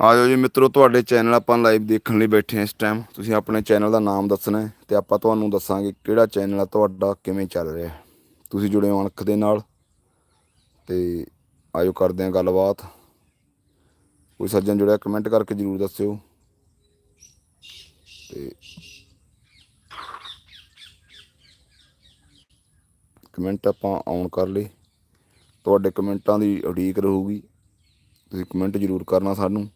ਆਜੋ ਜੀ ਮਿੱਤਰੋ, ਤੁਹਾਡੇ ਚੈਨਲ ਆਪਾਂ ਲਾਈਵ ਦੇਖਣ ਲਈ ਬੈਠੇ ਹਾਂ ਇਸ ਟਾਈਮ ਤੁਸੀਂ ਆਪਣੇ ਚੈਨਲ ਦਾ ਨਾਮ ਦੱਸਣਾ ਹੈ ਤੇ ਆਪਾਂ ਤੁਹਾਨੂੰ ਦੱਸਾਂਗੇ ਕਿਹੜਾ ਚੈਨਲ ਆ ਤੁਹਾਡਾ, ਕਿਵੇਂ ਚੱਲ ਰਿਹਾ ਤੁਸੀਂ ਜੁੜੇ ਹੋ ਅਣਖ ਦੇ ਨਾਲ ਤੇ ਆਜੋ ਕਰਦੇ ਹਾਂ ਗੱਲਬਾਤ। ਕੋਈ ਸੱਜਣ ਜੁੜਿਆ ਕਮੈਂਟ ਕਰਕੇ ਜਰੂਰ ਦੱਸਿਓ। ਤੇ ਕਮੈਂਟ ਆਪਾਂ ਆਨ ਕਰ ਲਈ ਤੁਹਾਡੇ ਕਮੈਂਟਾਂ ਦੀ ਉਡੀਕ ਰਹੂਗੀ। ਤੁਸੀਂ ਕਮੈਂਟ ਜਰੂਰ ਕਰਨਾ ਸਾਨੂੰ।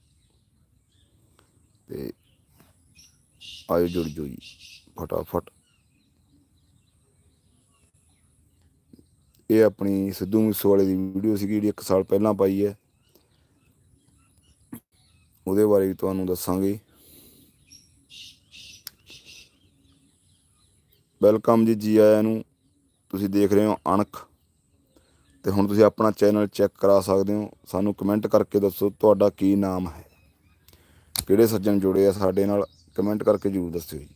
ਤੇ ਆਇਓ ਜੁੜ ਜੋ ਜੀ, ਫਟਾਫਟ। ਇਹ ਆਪਣੀ ਸਿੱਧੂ ਮੂਸੇਵਾਲੇ ਦੀ ਵੀਡੀਓ ਸੀਗੀ, ਜਿਹੜੀ 1 ਸਾਲ ਪਹਿਲਾਂ ਪਾਈ ਹੈ। ਉਹਦੇ ਬਾਰੇ ਵੀ ਤੁਹਾਨੂੰ ਦੱਸਾਂਗੇ। ਵੈਲਕਮ ਜੀ ਜੀ ਆਇਆਂ ਨੂੰ। ਤੁਸੀਂ ਦੇਖ ਰਹੇ ਹੋ ਅਣਖ। ਤੇ ਹੁਣ ਤੁਸੀਂ ਆਪਣਾ ਚੈਨਲ ਚੈੱਕ ਕਰਾ ਸਕਦੇ ਹੋ। ਸਾਨੂੰ ਕਮੈਂਟ ਕਰਕੇ ਦੱਸੋ, ਤੁਹਾਡਾ ਕੀ ਨਾਮ ਹੈ? ਕਿਹੜੇ ਸੱਜਣ ਜੁੜੇ ਆ ਸਾਡੇ ਨਾਲ ਕਮੈਂਟ ਕਰਕੇ ਜਰੂਰ ਦੱਸਿਓ ਜੀ।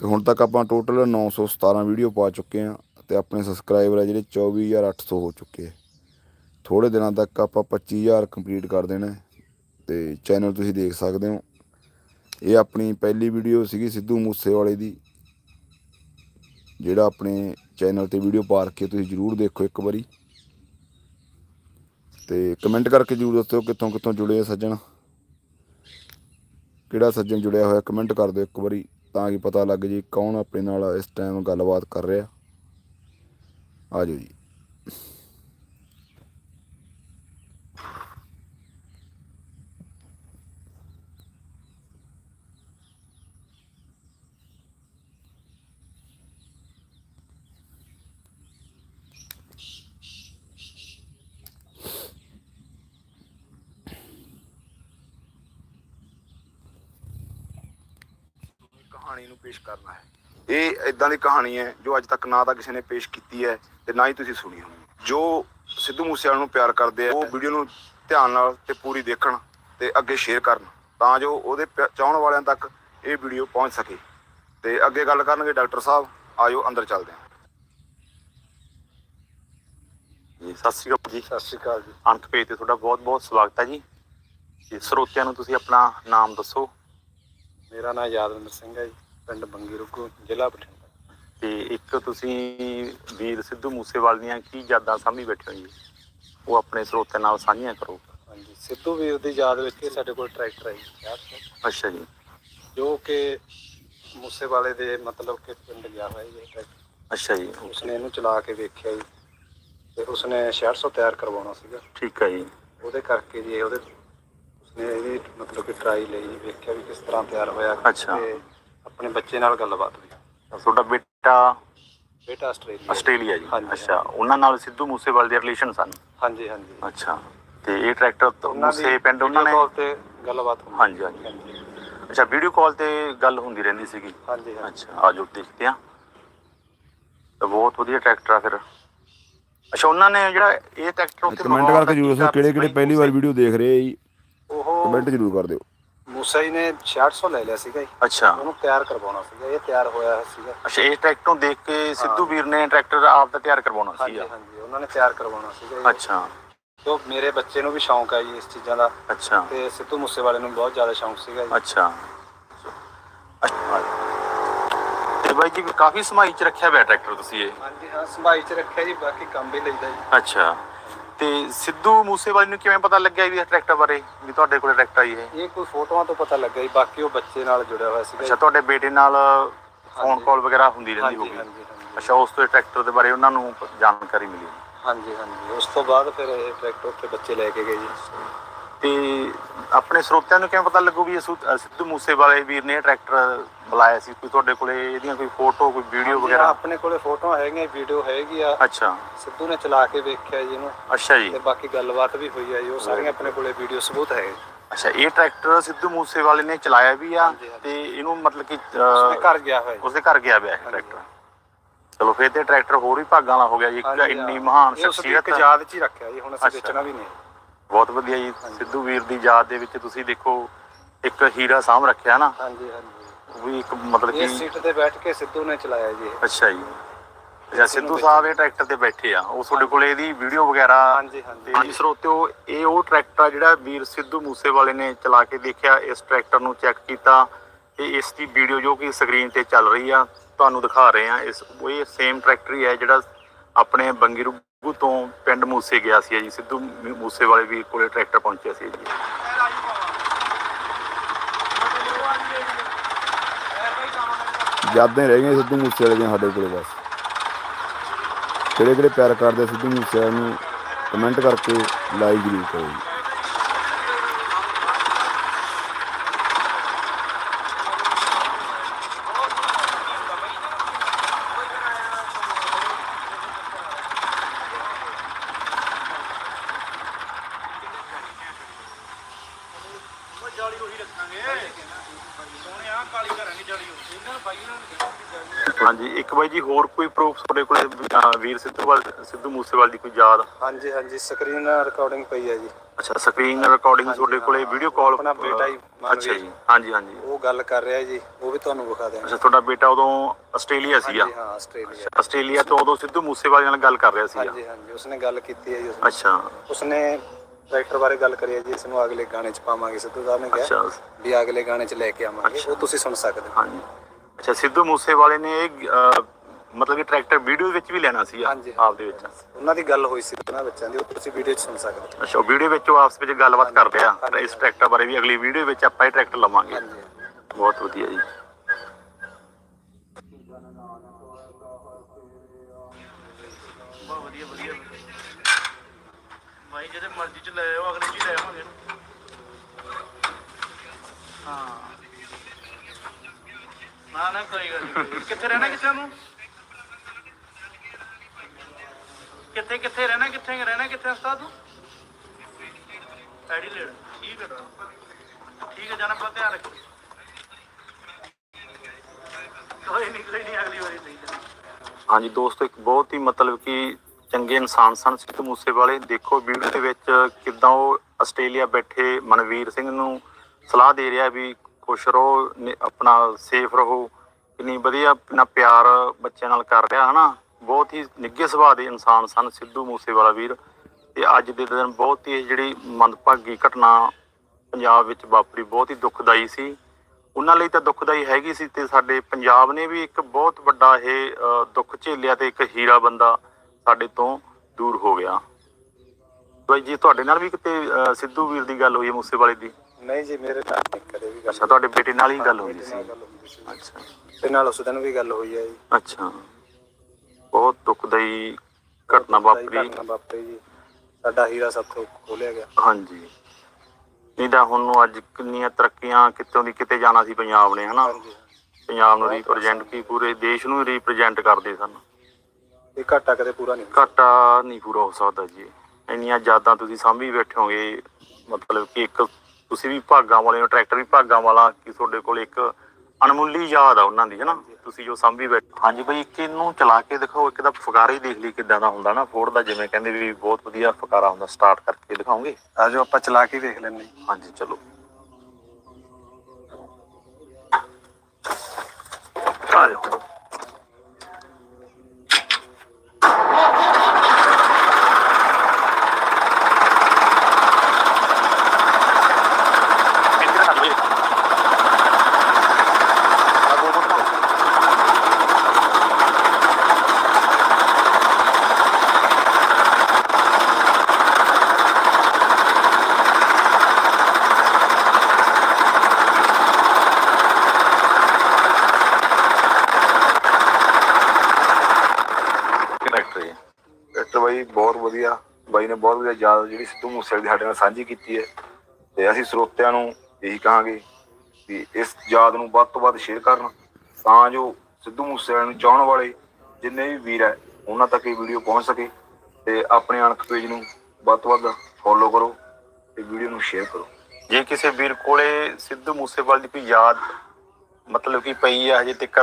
ਤੇ ਹੁਣ ਤੱਕ ਆਪਾਂ ਟੋਟਲ 917 ਵੀਡੀਓ ਪਾ ਚੁੱਕੇ ਆ ਤੇ ਆਪਣੇ ਸਬਸਕ੍ਰਾਈਬਰ ਆ ਜਿਹੜੇ 24800 ਹੋ ਚੁੱਕੇ ਆ। ਥੋੜੇ ਦਿਨਾਂ ਤੱਕ ਆਪਾਂ 25000 ਕੰਪਲੀਟ ਕਰ ਦੇਣਾ ਹੈ ਤੇ ਚੈਨਲ ਤੁਸੀਂ ਦੇਖ ਸਕਦੇ ਹੋ। ਇਹ ਆਪਣੀ ਪਹਿਲੀ ਵੀਡੀਓ ਸੀਗੀ ਸਿੱਧੂ ਮੂਸੇਵਾਲੇ ਦੀ, ਜਿਹੜਾ ਆਪਣੇ ਚੈਨਲ ਤੇ ਵੀਡੀਓ ਪਾ ਕੇ ਤੁਸੀਂ ਜਰੂਰ ਦੇਖੋ ਇੱਕ ਵਾਰੀ। ਤੇ ਕਮੈਂਟ ਕਰਕੇ ਜਰੂਰ ਦੱਸਿਓ ਕਿੱਥੋਂ ਕਿੱਥੋਂ ਜੁੜੇ ਆ ਸੱਜਣ। ਕਿਹੜਾ ਸੱਜਣ ਜੁੜਿਆ ਹੋਇਆ, ਕਮੈਂਟ ਕਰ ਦਿਓ ਇੱਕ ਵਾਰੀ, ਤਾਂ ਕਿ ਪਤਾ ਲੱਗ ਜੇ ਕੌਣ ਆਪਣੇ ਨਾਲ ਇਸ ਟਾਈਮ ਗੱਲਬਾਤ ਕਰ ਰਿਹਾ। ਆ ਜਾਓ ਜੀ। ਪੇਸ਼ ਕਰਨਾ ਹੈ। ਇਹ ਇਦਾਂ ਦੀ ਕਹਾਣੀ ਹੈ ਜੋ ਅੱਜ ਤੱਕ ਨਾ ਤਾਂ ਕਿਸੇ ਨੇ ਪੇਸ਼ ਕੀਤੀ ਹੈ ਤੇ ਨਾ ਹੀ ਤੁਸੀਂ ਸੁਣੀ ਹੋਣੀ ਜੋ ਸਿੱਧੂ ਮੂਸੇਵਾਲੇ ਨੂੰ ਪਿਆਰ ਕਰਦੇ ਆ ਉਹ ਵੀਡੀਓ ਨੂੰ ਧਿਆਨ ਨਾਲ ਤੇ ਪੂਰੀ ਦੇਖਣ ਤੇ ਅੱਗੇ ਸ਼ੇਅਰ ਕਰਨ ਤਾਂ ਜੋ ਉਹਦੇ ਪਿਆ- ਚਾਹਣ ਵਾਲਿਆਂ ਤੱਕ ਇਹ ਵੀਡੀਓ ਪਹੁੰਚ ਸਕੇ। ਤੇ ਅੱਗੇ ਗੱਲ ਕਰਨਗੇ ਡਾਕਟਰ ਸਾਹਿਬ ਆਜੋ ਅੰਦਰ ਚੱਲਦੇ ਹਾਂ। ਜੀ ਸਤਿ ਸ਼੍ਰੀ ਅਕਾਲ ਜੀ। ਸਤਿ ਸ਼੍ਰੀ ਅਕਾਲ ਜੀ। ਅੰਕ ਪੇਜ ਤੇ ਤੁਹਾਡਾ ਬਹੁਤ-ਬਹੁਤ ਸਵਾਗਤ ਹੈ ਜੀ। ਜੀ ਸਰੋਤਿਆਂ ਨੂੰ ਤੁਸੀਂ ਆਪਣਾ ਨਾਮ ਦੱਸੋ। ਮੇਰਾ ਨਾਮ ਯਾਦਵਿੰਦਰ ਸਿੰਘ ਹੈ ਜੀ। ਪਿੰਡ ਬੰਗੀ ਰੁੱਗੂ ਜ਼ਿਲ੍ਹਾ ਬਠਿੰਡਾ। ਤੇ ਇੱਕ ਤੁਸੀਂ ਵੀਰ ਸਿੱਧੂ ਮੂਸੇਵਾਲ ਦੀਆਂ ਕੀ ਯਾਦਾਂ ਸਾਂਭੀ ਬੈਠੇ ਹੋ ਜੀ? ਉਹ ਆਪਣੇ ਸਰੋਤਿਆਂ ਨਾਲ ਸਾਂਝੀਆਂ ਕਰੋ। ਹਾਂਜੀ ਸਿੱਧੂ ਵੀਰ ਦੀ ਯਾਦ ਵਿੱਚ ਇਹ ਸਾਡੇ ਕੋਲ ਟਰੈਕਟਰ ਹੈ ਜੀ 66, ਅੱਛਾ ਜੀ। ਜੋ ਕਿ ਮੂਸੇਵਾਲੇ ਦੇ ਮਤਲਬ ਕਿ ਪਿੰਡ ਗਿਆ ਹੋਇਆ ਜੀ ਟਰੈਕਟਰ। ਅੱਛਾ ਜੀ। ਉਸਨੇ ਇਹਨੂੰ ਚਲਾ ਕੇ ਵੇਖਿਆ ਜੀ। ਤੇ ਉਸਨੇ 6600 ਤਿਆਰ ਕਰਵਾਉਣਾ ਸੀਗਾ। ਠੀਕ ਹੈ ਜੀ। ਉਹਦੇ ਕਰਕੇ ਜੀ ਉਹਦੇ ਉਸਨੇ ਇਹਦੀ ਮਤਲਬ ਕਿ ਟਰਾਈ ਲਈ ਵੇਖਿਆ ਵੀ ਕਿਸ ਤਰ੍ਹਾਂ ਤਿਆਰ ਹੋਇਆ। ਅੱਛਾ। ਆਪਣੇ ਬੱਚੇ ਨਾਲ ਗੱਲਬਾਤ ਹੋਈ। ਤੁਹਾਡਾ ਬੇਟਾ ਬੇਟਾ ਆਸਟ੍ਰੇਲੀਆ। ਆਸਟ੍ਰੇਲੀਆ ਜੀ। ਹਾਂਜੀ, ਅੱਛਾ ਉਹਨਾਂ ਨਾਲ ਸਿੱਧੂ ਮੂਸੇਵਾਲ ਦੇ ਰਿਲੇਸ਼ਨ ਸਨ? ਹਾਂਜੀ ਹਾਂਜੀ। ਅੱਛਾ ਤੇ ਇਹ ਟਰੈਕਟਰ ਤੋਂ ਉਹਨਾਂ ਦੀ ਮੂਸੇ ਪਿੰਡ ਉਹਨਾਂ ਨੇ? ਤੇ ਗੱਲਬਾਤ ਹੁੰਦੀ ਹਾਂਜੀ ਹਾਂਜੀ। ਅੱਛਾ ਵੀਡੀਓ ਕਾਲ ਤੇ ਗੱਲ ਹੁੰਦੀ ਰਹਿੰਦੀ ਸੀਗੀ? ਹਾਂਜੀ ਹਾਂਜੀ। ਅੱਛਾ ਆਜੋ ਦੇਖਦੇ ਆ ਤਾਂ ਬਹੁਤ ਵਧੀਆ ਟਰੈਕਟਰ ਆ ਫਿਰ। ਅੱਛਾ ਉਹਨਾਂ ਨੇ ਜਿਹੜਾ ਇਹ ਟਰੈਕਟਰ ਉੱਤੇ ਕਮੈਂਟ ਕਰਕੇ ਦਾ ਜਰੂਰ ਦੱਸੋ ਕਿਹੜੇ ਕਿਹੜੇ ਪਹਿਲੀ ਵਾਰ ਵੀਡੀਓ ਦੇਖ ਰਹੇ ਆ ਜੀ? ਉਹ ਕਮੈਂਟ ਜਰੂਰ ਕਰ ਦਿਓ। ਮੂਸਾ ਜੀ ਨੇ 6600 ਲੈ ਲਿਆ ਸੀਗਾ ਜੀ। ਅੱਛਾ। ਉਹਨੂੰ ਤਿਆਰ ਕਰਵਾਉਣਾ ਸੀਗਾ ਇਹ ਤਿਆਰ ਹੋਇਆ ਸੀਗਾ। ਅੱਛਾ ਇਹ ਟਰੈਕਟਰ ਦੇਖ ਕੇ ਸਿੱਧੂ ਵੀਰ ਨੇ ਟਰੈਕਟਰ ਆਪ ਦਾ ਤਿਆਰ ਕਰਵਾਉਣਾ ਹਾਂਜੀ ਸੀ ਹਾਂਜੀ ਉਹਨਾਂ ਨੇ ਤਿਆਰ ਕਰਵਾਉਣਾ ਸੀਗਾ ਜੀ। ਅੱਛਾ। ਤੇ ਉਹ ਮੇਰੇ ਬੱਚੇ ਨੂੰ ਵੀ ਸ਼ੌਂਕ ਹੈ ਜੀ ਇਸ ਚੀਜ਼ਾਂ ਦਾ। ਅੱਛਾ। ਤੇ ਸਿੱਧੂ ਮੂਸੇਵਾਲੇ ਨੂੰ ਬਹੁਤ ਜ਼ਿਆਦਾ ਸ਼ੌਂਕ ਸੀਗਾ ਜੀ। ਅੱਛਾ। ਅੱਛਾ। ਤੇ ਬਾਈ ਜੀ ਕਾਫੀ ਸਮਾਈ ਚ ਰੱਖਿਆ ਹੋਇਆ ਟਰੈਕਟਰ ਤੁਸੀਂ ਇਹ? ਹਾਂਜੀ ਹਾਂ ਸੰਭਾਈ ਚ ਰੱਖਿਆ ਜੀ ਬਾਕੀ ਕੰਮ ਵੀ ਲਈਦਾ ਜੀ। ਅੱਛਾ। ਤੇ ਸਿੱਧੂ ਮੂਸੇਵਾਲੇ ਨੂੰ ਕਿਵੇਂ ਪਤਾ ਲੱਗਿਆ ਵੀ ਇਹ ਟਰੈਕਟਰ ਬਾਰੇ ਵੀ ਤੁਹਾਡੇ ਕੋਲ ਟਰੈਕਟਰ ਆਈ ਇਹ? ਇਹ ਕੋਈ ਫੋਟੋਆਂ ਤੋਂ ਪਤਾ ਲੱਗਾ ਜੀ ਬਾਕੀ ਉਹ ਬੱਚੇ ਨਾਲ ਜੁੜਿਆ ਹੋਇਆ ਸੀਗਾ ਅੱਛਾ। ਤੁਹਾਡੇ ਬੇਟੇ ਨਾਲ ਫੋਨ। ਕਾਲ ਵਗੈਰਾ ਹੁੰਦੀ ਰਹਿੰਦੀ ਹੋਗੀ ਅੱਛਾ ਉਸ ਤੋਂ ਟਰੈਕਟਰ ਦੇ ਬਾਰੇ ਉਹਨਾਂ ਨੂੰ ਜਾਣਕਾਰੀ ਮਿਲੀ। ਹਾਂਜੀ ਹਾਂਜੀ। ਉਸ ਤੋਂ ਬਾਅਦ ਫਿਰ ਇਹ ਟਰੈਕਟਰ ਉੱਤੇ ਬੱਚੇ ਲੈ ਕੇ ਗਏ ਜੀ। ਤੇ ਆਪਣੇ ਸਰੋਤਿਆਂ ਨੂੰ ਕਿਵੇਂ ਪਤਾ ਲੱਗੂ ਵੀ ਇਹ ਸੁ- ਅ, ਸਿੱਧੂ ਮੂਸੇਵਾਲੇ ਵੀਰ ਨੇ ਇਹ ਟਰੈਕਟਰ ਬੁਲਾਇਆ ਸੀ? ਕੋਈ ਤੁਹਾਡੇ ਕੋਲੇ ਇਹਦੀਆਂ ਕੋਈ ਫੋਟੋ ਕੋਈ ਵੀਡੀਓ ਵਗੈਰਾ? ਆਪਣੇ ਕੋਲੇ ਫੋਟੋਆਂ ਹੈਗੀਆਂ ਵੀਡੀਓ ਹੈਗੀ ਆ। ਅੱਛਾ। ਸਿੱਧੂ ਨੇ ਚਲਾ ਕੇ ਵੇਖਿਆ ਜੀ ਇਹਨੂੰ। ਅੱਛਾ ਜੀ। ਤੇ ਬਾਕੀ ਗੱਲਬਾਤ ਵੀ ਹੋਈ ਆ ਜੀ ਉਹ ਸਾਰੀਆਂ ਆਪਣੇ ਕੋਲੇ ਵੀਡੀਓ ਸਬੂਤ ਹੈ ਅੱਛਾ ਇਹ ਟਰੈਕਟਰ ਸਿੱਧੂ ਮੂਸੇਵਾਲੇ ਨੇ ਚਲਾਇਆ ਵੀ ਆ ਹਾਂਜੀ, ਹਾਂਜੀ। ਤੇ ਇਹਨੂੰ ਮਤਲਬ ਕਿ ਅ, ਉਸਨੇ ਘਰ ਗਿਆ ਹੋਇਆ ਜੀ। ਉਸਦੇ ਘਰ ਗਿਆ ਹੋਇਆ ਇਹ ਟਰੈਕਟਰ। ਚਲੋ ਫਿਰ ਤੇ ਟਰੈਕਟਰ ਹੋਰ ਵੀ ਭਾਗਾਂ ਵਾਲਾ ਹੋ ਗਿਆ ਜੀ। ਇੱਕ ਹਾਂਜੀ, ਇੰਨੀ। ਮਹਾਨ ਇਹ ਸ਼ਖਸੀਅਤ ਇੱਕ ਯਾਦ ਚ ਹੀ ਰੱਖਿਆ ਜੀ ਹੁਣ ਅਸੀਂ ਅੱਛਾ। ਵੇਚਣਾ ਵੀ ਨਹੀਂ। ਬਹੁਤ ਵਧੀਆ ਜੀ। ਸਿੱਧੂ ਵੀਰ ਦੀ ਯਾਦ ਦੇ ਵਿੱਚ ਤੁਸੀਂ ਦੇਖੋ ਇੱਕ ਹੀਰਾ ਸਾਂਭ ਰੱਖਿਆ ਨਾ। ਹਾਂਜੀ ਹਾਂਜੀ। ਉਹ ਵੀ ਇੱਕ ਮਤਲਬ ਇਸ ਕਿ ਸੀਟ ਤੇ ਬੈਠ ਕੇ ਸਿੱਧੂ ਨੇ ਚਲਾਇਆ ਜੀ ਇਹ। ਅੱਛਾ ਜੀ। ਜਾਂ ਸਿੱਧੂ ਸਾਹਿਬ ਇਹ ਟਰੈਕਟਰ ਤੇ ਬੈਠੇ ਆ। ਉਹ ਤੁਹਾਡੇ ਕੋਲੇ ਇਹਦੀ ਵੀਡੀਓ ਵਗੈਰਾ ਹਾਂਜੀ ਹਾਂਜੀ। ਹਾਂਜੀ ਸਰੋਤਿਓ ਇਹ ਉਹ ਟਰੈਕਟਰ ਆ ਜਿਹੜਾ ਵੀਰ ਸਿੱਧੂ ਮੂਸੇਵਾਲੇ ਨੇ ਚਲਾ ਕੇ ਦੇਖਿਆ। ਇਸ ਟਰੈਕਟਰ ਨੂੰ ਚੈੱਕ ਕੀਤਾ ਤੇ ਇਸ ਦੀ ਵੀਡੀਓ ਜੋ ਕਿ ਸਕਰੀਨ ਤੇ ਚੱਲ ਰਹੀ ਆ ਤੁਹਾਨੂੰ ਦਿਖਾ ਰਹੇ ਆ। ਇਸ ਉਹ ਇਹ ਸੇਮ ਟਰੈਕਟਰ ਹੀ ਹੈ ਜਿਹੜਾ ਆਪਣੇ ਬੰਗੀਰੂਗੂ ਤੋਂ ਪਿੰਡ ਮੂਸੇ ਗਿਆ ਸੀ ਜੀ, ਸਿੱਧੂ ਮੂ- ਮੂਸੇਵਾਲੇ ਵੀਰ ਕੋਲੇ ਟਰੈਕਟਰ ਪਹੁੰਚਿਆ ਸੀ ਜੀ। ਯਾਦਾਂ ਹੀ ਰਹਿ ਗਈਆਂ ਸਿੱਧੂ ਮੂਸੇ ਵਾਲੇ ਦੀਆਂ ਸਾਡੇ ਕੋਲੇ ਬਸ। ਕਿਹੜੇ ਕਿਹੜੇ ਪਿਆਰ ਕਰਦੇ ਸਿੱਧੂ ਮੂਸੇ ਵਾਲੇ ਨੂੰ ਕਮੈਂਟ ਕਰਕੇ ਲਾਈਕ ਜ਼ਰੂਰ ਕਰੋ ਜੀ ਹਾਂਜੀ ਇੱਕ ਬਾਈ ਜੀ ਹੋਰ ਕੋਈ ਪ੍ਰੂਫ ਤੁਹਾਡੇ ਕੋਲੇ ਅਹ, ਵੀਰ ਸਿੱਧੂ ਵਾਲ ਸਿੱਧੂ ਮੂਸੇਵਾਲੇ ਦੀ ਕੋਈ ਯਾਦ? ਹਾਂਜੀ ਹਾਂਜੀ ਸਕਰੀਨ ਰਿਕਾਰਡਿੰਗ ਪਈ ਹੈ ਜੀ। ਅੱਛਾ ਸਕਰੀਨ ਰਿਕਾਰਡਿੰਗ ਤੁਹਾਡੇ ਕੋਲੇ ਵੀਡੀਓ ਕਾਲ ਆਪਣਾ ਬੇਟਾ ਹੀ। ਅੱਛਾ ਜੀ ਹਾਂਜੀ ਹਾਂਜੀ। ਉਹ ਗੱਲ ਕਰ ਰਿਹਾ ਜੀ ਉਹ ਵੀ ਤੁਹਾਨੂੰ ਵਿਖਾ ਦਿਆਂਗੇ। ਅੱਛਾ ਤੁਹਾਡਾ ਬੇਟਾ ਉਦੋਂ ਆਸਟ੍ਰੇਲੀਆ ਸੀਗਾ? ਹਾਂਜੀ ਹਾਂ ਆਸਟ੍ਰੇਲੀਆ। ਆਸਟ੍ਰੇਲੀਆ ਤੋਂ ਉਦੋਂ ਸਿੱਧੂ ਮੂਸੇਵਾਲੇ ਨਾਲ ਗੱਲ ਕਰ ਰਿਹਾ ਸੀਗਾ? ਹਾਂਜੀ ਹਾਂਜੀ ਉਸਨੇ ਗੱਲ ਕੀਤੀ ਹੈ ਜੀ ਉਸਨੇ। ਅੱਛਾ। ਉਸਨੇ ਟਰੈਕਟਰ ਬਾਰੇ ਗੱਲ ਕਰੀ ਹੈ ਜੀ ਇਸ ਨੂੰ ਅਗਲੇ ਗਾਣੇ 'ਚ ਪਾਵਾਂਗੇ ਸਿੱਧੂ ਸਾਹਿਬ ਨੇ ਕਿਹਾ ਵੀ ਅਗਲੇ ਗਾਣੇ 'ਚ ਲੈ ਕੇ ਆਵਾਂਗੇ। ਉਹ ਤੁਸੀਂ ਸੁਣ ਸਕਦੇ ਹੋ। ਹਾਂਜੀ। ਅੱਛਾ ਸਿੱਧੂ ਮੂਸੇਵਾਲੇ ਨੇ ਇਹ ਮਤਲਬ ਕਿ ਟਰੈਕਟਰ ਵੀਡੀਓ ਵਿੱਚ ਵੀ ਲੈਣਾ ਸੀ ਹਾਂਜੀ, ਆਪ ਦੇ ਵਿੱਚ। ਉਹਨਾਂ ਦੀ ਗੱਲ ਹੋਈ ਸੀ ਉਹਨਾਂ ਬੱਚਿਆਂ ਦੀ ਉਹ ਤੁਸੀਂ ਵੀਡੀਓ 'ਚ ਸੁਣ ਸਕਦੇ ਹੋ। ਅੱਛਾ ਵੀਡੀਓ ਵਿੱਚ ਉਹ ਆਪਸ ਵਿੱਚ ਗੱਲਬਾਤ ਕਰਦੇ ਆ। ਇਸ ਟਰੈਕਟਰ ਬਾਰੇ ਵੀ ਅਗਲੀ ਵੀਡੀਓ ਵਿੱਚ ਆਪਾਂ ਇਹ ਟਰੈਕਟਰ ਲਵਾਂਗੇ। ਹਾਂਜੀ ਬਹੁਤ ਵਧੀਆ ਜੀ। ਬਹੁਤ ਵਧੀਆ ਵਧੀਆ ਭਾਈ ਜਿਹੜੇ ਮਰਜ਼ੀ ਚ ਲੈ ਆਓ ਅਗਲੇ ਚ ਹੀ ਲੈ ਆਵਾਂਗੇ। ਹਾਂ। ਨਾ ਨਾ ਕੋਈ ਗੱਲ ਨਹੀਂ ਕਿੱਥੇ ਰਹਿਣਾ ਕਿੱਥੇ ਨੂੰ ਕਿੱਥੇ ਕਿੱਥੇ ਰਹਿਣਾ ਕਿੱਥੇ ਰਹਿਣਾ, ਕਿੱਥੇ ਉਸਤਾਦ ਤੂੰ? ਆਈਡੀ ਠੀਕ ਹੈ ਠੀਕ ਹੈ ਜਾਨਾ ਆਪਣਾ ਧਿਆਨ ਰੱਖੋ। ਕੋਈ ਨਹੀਂ ਕੋਈ ਨਹੀਂ ਅਗਲੀ ਵਾਰੀ ਲਈ ਹਾਂਜੀ, ਦੋਸਤੋ, ਇੱਕ ਬਹੁਤ ਹੀ ਮਤਲਬ ਕਿ ਚੰਗੇ ਇਨਸਾਨ ਸਨ ਸਿੱਧੂ ਮੂਸੇਵਾਲੇ। ਦੇਖੋ, ਵੀਡੀਓ ਦੇ ਵਿੱਚ ਕਿਦਾਂ ਉਹ ਆਸਟ੍ਰੇਲੀਆ ਬੈਠੇ, ਮਨਵੀਰ ਸਿੰਘ ਨੂੰ ਸਲਾਹ ਦੇ ਰਿਹਾ ਵੀ ਖੁਸ਼ ਰਹੋ ਆਪਣਾ ਸੇਫ ਰਹੋ। ਕਿੰਨੀ ਵਧੀਆ, ਆਪਣਾ ਪਿਆਰ ਬੱਚਿਆਂ ਨਾਲ ਕਰ ਰਿਹਾ, ਹਨਾ? ਬਹੁਤ ਹੀ ਨਿੱਘੇ ਸੁਭਾਅ ਦੇ ਇਨਸਾਨ ਸਨ ਸਿੱਧੂ ਮੂਸੇਵਾਲਾ ਵੀਰ। ਤੇ ਅੱਜ ਦੇ ਦਿਨ ਬਹੁਤ ਹੀ ਜਿਹੜੀ ਮੰਦਭਾਗੀ ਘਟਨਾ ਪੰਜਾਬ ਵਿੱਚ ਵਾਪਰੀ ਬਹੁਤ ਹੀ ਦੁਖਦਾਈ ਸੀ। ਉਹਨਾਂ ਲਈ ਤਾਂ ਦੁਖਦਾਈ ਹੈਗੀ ਸੀ ਤੇ ਸਾਡੇ ਪੰਜਾਬ ਨੇ ਵੀ ਇੱਕ ਬਹੁਤ ਵੱਡਾ ਇਹ ਦੁੱਖ ਝੇਲਿਆ ਤੇ ਇੱਕ ਹੀਰਾ ਬੰਦਾ ਸਾਡੇ ਤੋਂ ਦੂਰ ਹੋ ਗਿਆ। ਬਾਈ ਜੀ ਤੁਹਾਡੇ ਨਾਲ ਵੀ ਕਿਤੇ ਸਿੱਧੂ ਵੀਰ ਦੀ ਗੱਲ ਹੋਈ ਹੈ ਮੂਸੇਵਾਲੇ ਦੀ? ਨਹੀਂ ਜੀ ਮੇਰੇ ਨਾਲ ਨਹੀਂ ਕਦੇ ਵੀ ਗੱਲ ਅੱਛਾ ਤੁਹਾਡੇ ਬੇਟੇ ਨਾਲ ਹੀ ਗੱਲ ਹੋਈ ਸੀ। ਅੱਛਾ। ਤੇ ਨਾਲ ਉਸ ਦਿਨ ਵੀ ਗੱਲ ਹੋਈ ਹੈ ਜੀ। ਅੱਛਾ। ਬਹੁਤ ਦੁਖਦਾਈ ਘਟਨਾ ਵਾਪਰੀ। ਘਟਨਾ ਵਾਪਰੀ ਜੀ। ਸਾਡਾ ਹੀਰਾ ਸਭ ਤੋਂ ਖੋਲਿਆ ਗਿਆ। ਹਾਂਜੀ। ਨਹੀਂ ਤਾਂ ਹੁਣ ਨੂੰ ਅੱਜ ਕਿੰਨੀਆਂ ਤਰੱਕੀਆਂ ਕਿਤੋਂ ਦੀ ਕਿਤੇ ਜਾਣਾ ਸੀ ਪੰਜਾਬ ਨੇ ਹਨਾ? ਹਾਂਜੀ ਪੰਜਾਬ ਨੂੰ ਰਿਪਰੈਜ਼ੈਂਟ ਕੀ ਪੂਰੇ ਦੇਸ਼ ਨੂੰ ਰਿਪਰੈਜ਼ੈਂਟ ਕਰਦੇ ਸਨ। ਇਹ ਘਾਟਾ ਕਦੇ ਪੂਰਾ ਨਹੀਂ ਹੁੰਦਾ। ਘਾਟਾ ਨਹੀਂ ਪੂਰਾ ਹੋ ਸਕਦਾ ਜੀ। ਇੰਨੀਆਂ ਯਾਦਾਂ ਤੁਸੀਂ ਸਾਂਭੀ ਬੈਠੇ ਹੋਗੇ ਮਤਲਬ ਕਿ ਇੱਕ ਤੁਸੀਂ ਵੀ ਭਾਗਾਂ ਵਾਲੇ ਹੋ ਟਰੈਕਟਰ ਵੀ ਭਾਗਾਂ ਵਾਲਾ ਕਿ ਤੁਹਾਡੇ ਕੋਲ ਇੱਕ ਅਣਮੁੱਲੀ ਯਾਦ ਆ ਉਹਨਾਂ ਦੀ ਹੈ ਨਾ ਤੁਸੀਂ ਜੋ ਸਾਂਭੀ ਬੈਠੇ ਹਾਂਜੀ ਬਈ ਇੱਕ ਇਹਨੂੰ ਚਲਾ ਕੇ ਦਿਖਾਓ ਇੱਕ ਦਾ ਫੁਕਾਰਾ ਹੀ ਦੇਖ ਲਈ ਕਿਦਾਂ ਦਾ ਹੁੰਦਾ ਨਾ ਫੋਰਡ ਦਾ ਜਿਵੇਂ ਕਹਿੰਦੇ ਵੀ ਬਹੁਤ ਵਧੀਆ ਫੁਕਾਰਾ ਹੁੰਦਾ ਸਟਾਰਟ ਕਰਕੇ ਦਿਖਾਓਗੇ? ਆ ਜਾਓ ਆਪਾਂ ਚਲਾ ਕੇ ਵੇਖ ਲੈਂਦੇ। ਹਾਂਜੀ ਚਲੋ। ਆ ਜਾਓ ਇੱਧਰ ਆ ਜਾਓ। ਆ ਗੋ ਗੋ ਗੋ। ਕਨੈਕਟਰ ਹੈ ਟਰੈਕਟਰ ਬਾਈ ਬਹੁਤ ਵਧੀਆ ਬਾਈ ਨੇ ਬਹੁਤ ਵਧੀਆ ਯਾਦ ਜਿਹੜੀ ਸਿੱਧੂ ਮੂਸੇਵਾਲੇ ਦੀ ਸਾਡੇ ਨਾਲ ਸਾਂਝੀ ਕੀਤੀ ਹੈ ਤੇ ਅਸੀਂ ਸਰੋਤਿਆਂ ਨੂੰ ਇਹੀ ਕਹਾਂਗੇ ਕਿ ਇਸ ਯਾਦ ਨੂੰ ਵੱਧ ਤੋਂ ਵੱਧ ਸ਼ੇਅਰ ਕਰਨ, ਤਾਂ ਜੋ ਸਿੱਧੂ ਮੂਸੇਵਾਲੇ ਨੂੰ ਚਾਹਣ ਵਾਲੇ ਜਿੰਨੇ ਵੀ ਵੀਰ ਹੈ, ਉਹਨਾਂ ਤੱਕ ਇਹ ਵੀਡੀਓ ਪਹੁੰਚ ਸਕੇ ਤੇ ਆਪਣੇ ਅਣਖ ਪੇਜ ਨੂੰ ਵੱਧ ਤੋਂ ਵੱਧ ਫੋਲੋ ਕਰੋ ਤੇ ਵੀਡੀਓ ਨੂੰ ਸ਼ੇਅਰ ਕਰੋ। ਜੇ ਕਿਸੇ ਵੀਰ ਕੋਲੇ ਸਿੱਧੂ ਮੂਸੇਵਾਲੇ ਦੀ ਕੋਈ ਯਾਦ ਮਤਲਬ ਕਿ ਪਈ ਹੈ, ਹਜੇ ਤੱਕ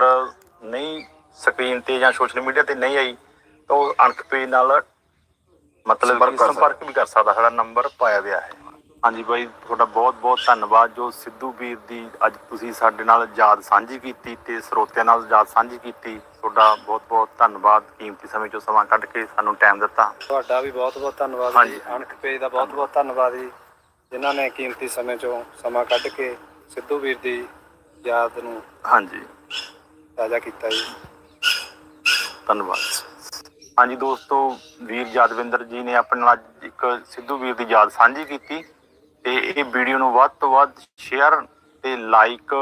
ਨਹੀਂ ਸਕਰੀਨ ਤੇ ਜਾਂ ਸੋਸ਼ਲ ਮੀਡੀਆ ਤੇ ਨਹੀਂ ਆਈ, ਤਾਂ ਉਹ ਅਣਖ ਪੇਜ ਨਾਲ ਮਤਲਬ ਸੰਪਰਕ ਕਿ ਸੰਪਰਕ ਵੀ ਕਰ ਸਕਦਾ ਸਾਡਾ ਨੰਬਰ ਪਾਇਆ ਗਿਆ ਹੈ। ਹਾਂਜੀ ਬਾਈ ਤੁਹਾਡਾ ਬਹੁਤ ਬਹੁਤ ਧੰਨਵਾਦ ਜੋ ਸਿੱਧੂ ਵੀਰ ਦੀ ਅੱਜ ਤੁਸੀਂ ਸਾਡੇ ਨਾਲ ਯਾਦ ਸਾਂਝੀ ਕੀਤੀ ਤੇ ਸਰੋਤਿਆਂ ਨਾਲ ਯਾਦ ਸਾਂਝੀ ਕੀਤੀ ਤੁਹਾਡਾ ਬਹੁਤ ਬਹੁਤ ਧੰਨਵਾਦ। ਕੀਮਤੀ ਸਮੇਂ ਚੋਂ ਸਮਾਂ ਕੱਢ ਕੇ ਸਾਨੂੰ ਟਾਈਮ ਦਿੱਤਾ। ਤੁਹਾਡਾ ਵੀ ਬਹੁਤ ਬਹੁਤ ਧੰਨਵਾਦ ਹਾਂਜੀ। ਜੀ ਅਣਖ ਪੇਜ ਦਾ ਬਹੁਤ ਬਹੁਤ ਧੰਨਵਾਦ ਜੀ ਜਿਨ੍ਹਾਂ ਨੇ ਕੀਮਤੀ ਸਮੇਂ ਚੋਂ ਸਮਾਂ ਕੱਢ ਕੇ ਸਿੱਧੂ ਵੀਰ ਦੀ ਯਾਦ ਨੂੰ ਹਾਂਜੀ। ਤਾਜ਼ਾ ਕੀਤਾ ਜੀ। ਧੰਨਵਾਦ। ਹਾਂਜੀ ਦੋਸਤੋ, ਵੀਰ ਯਾਦਵਿੰਦਰ ਜੀ ਨੇ ਆਪਣੇ ਨਾਲ ਅੱਜ ਇੱਕ ਸਿੱਧੂ ਵੀਰ ਦੀ ਯਾਦ ਸਾਂਝੀ ਕੀਤੀ ਤੇ ਇਹ ਵੀਡੀਓ ਨੂੰ ਵੱਧ ਤੋਂ ਵੱਧ ਸ਼ੇਅਰ ਤੇ ਲਾਈਕ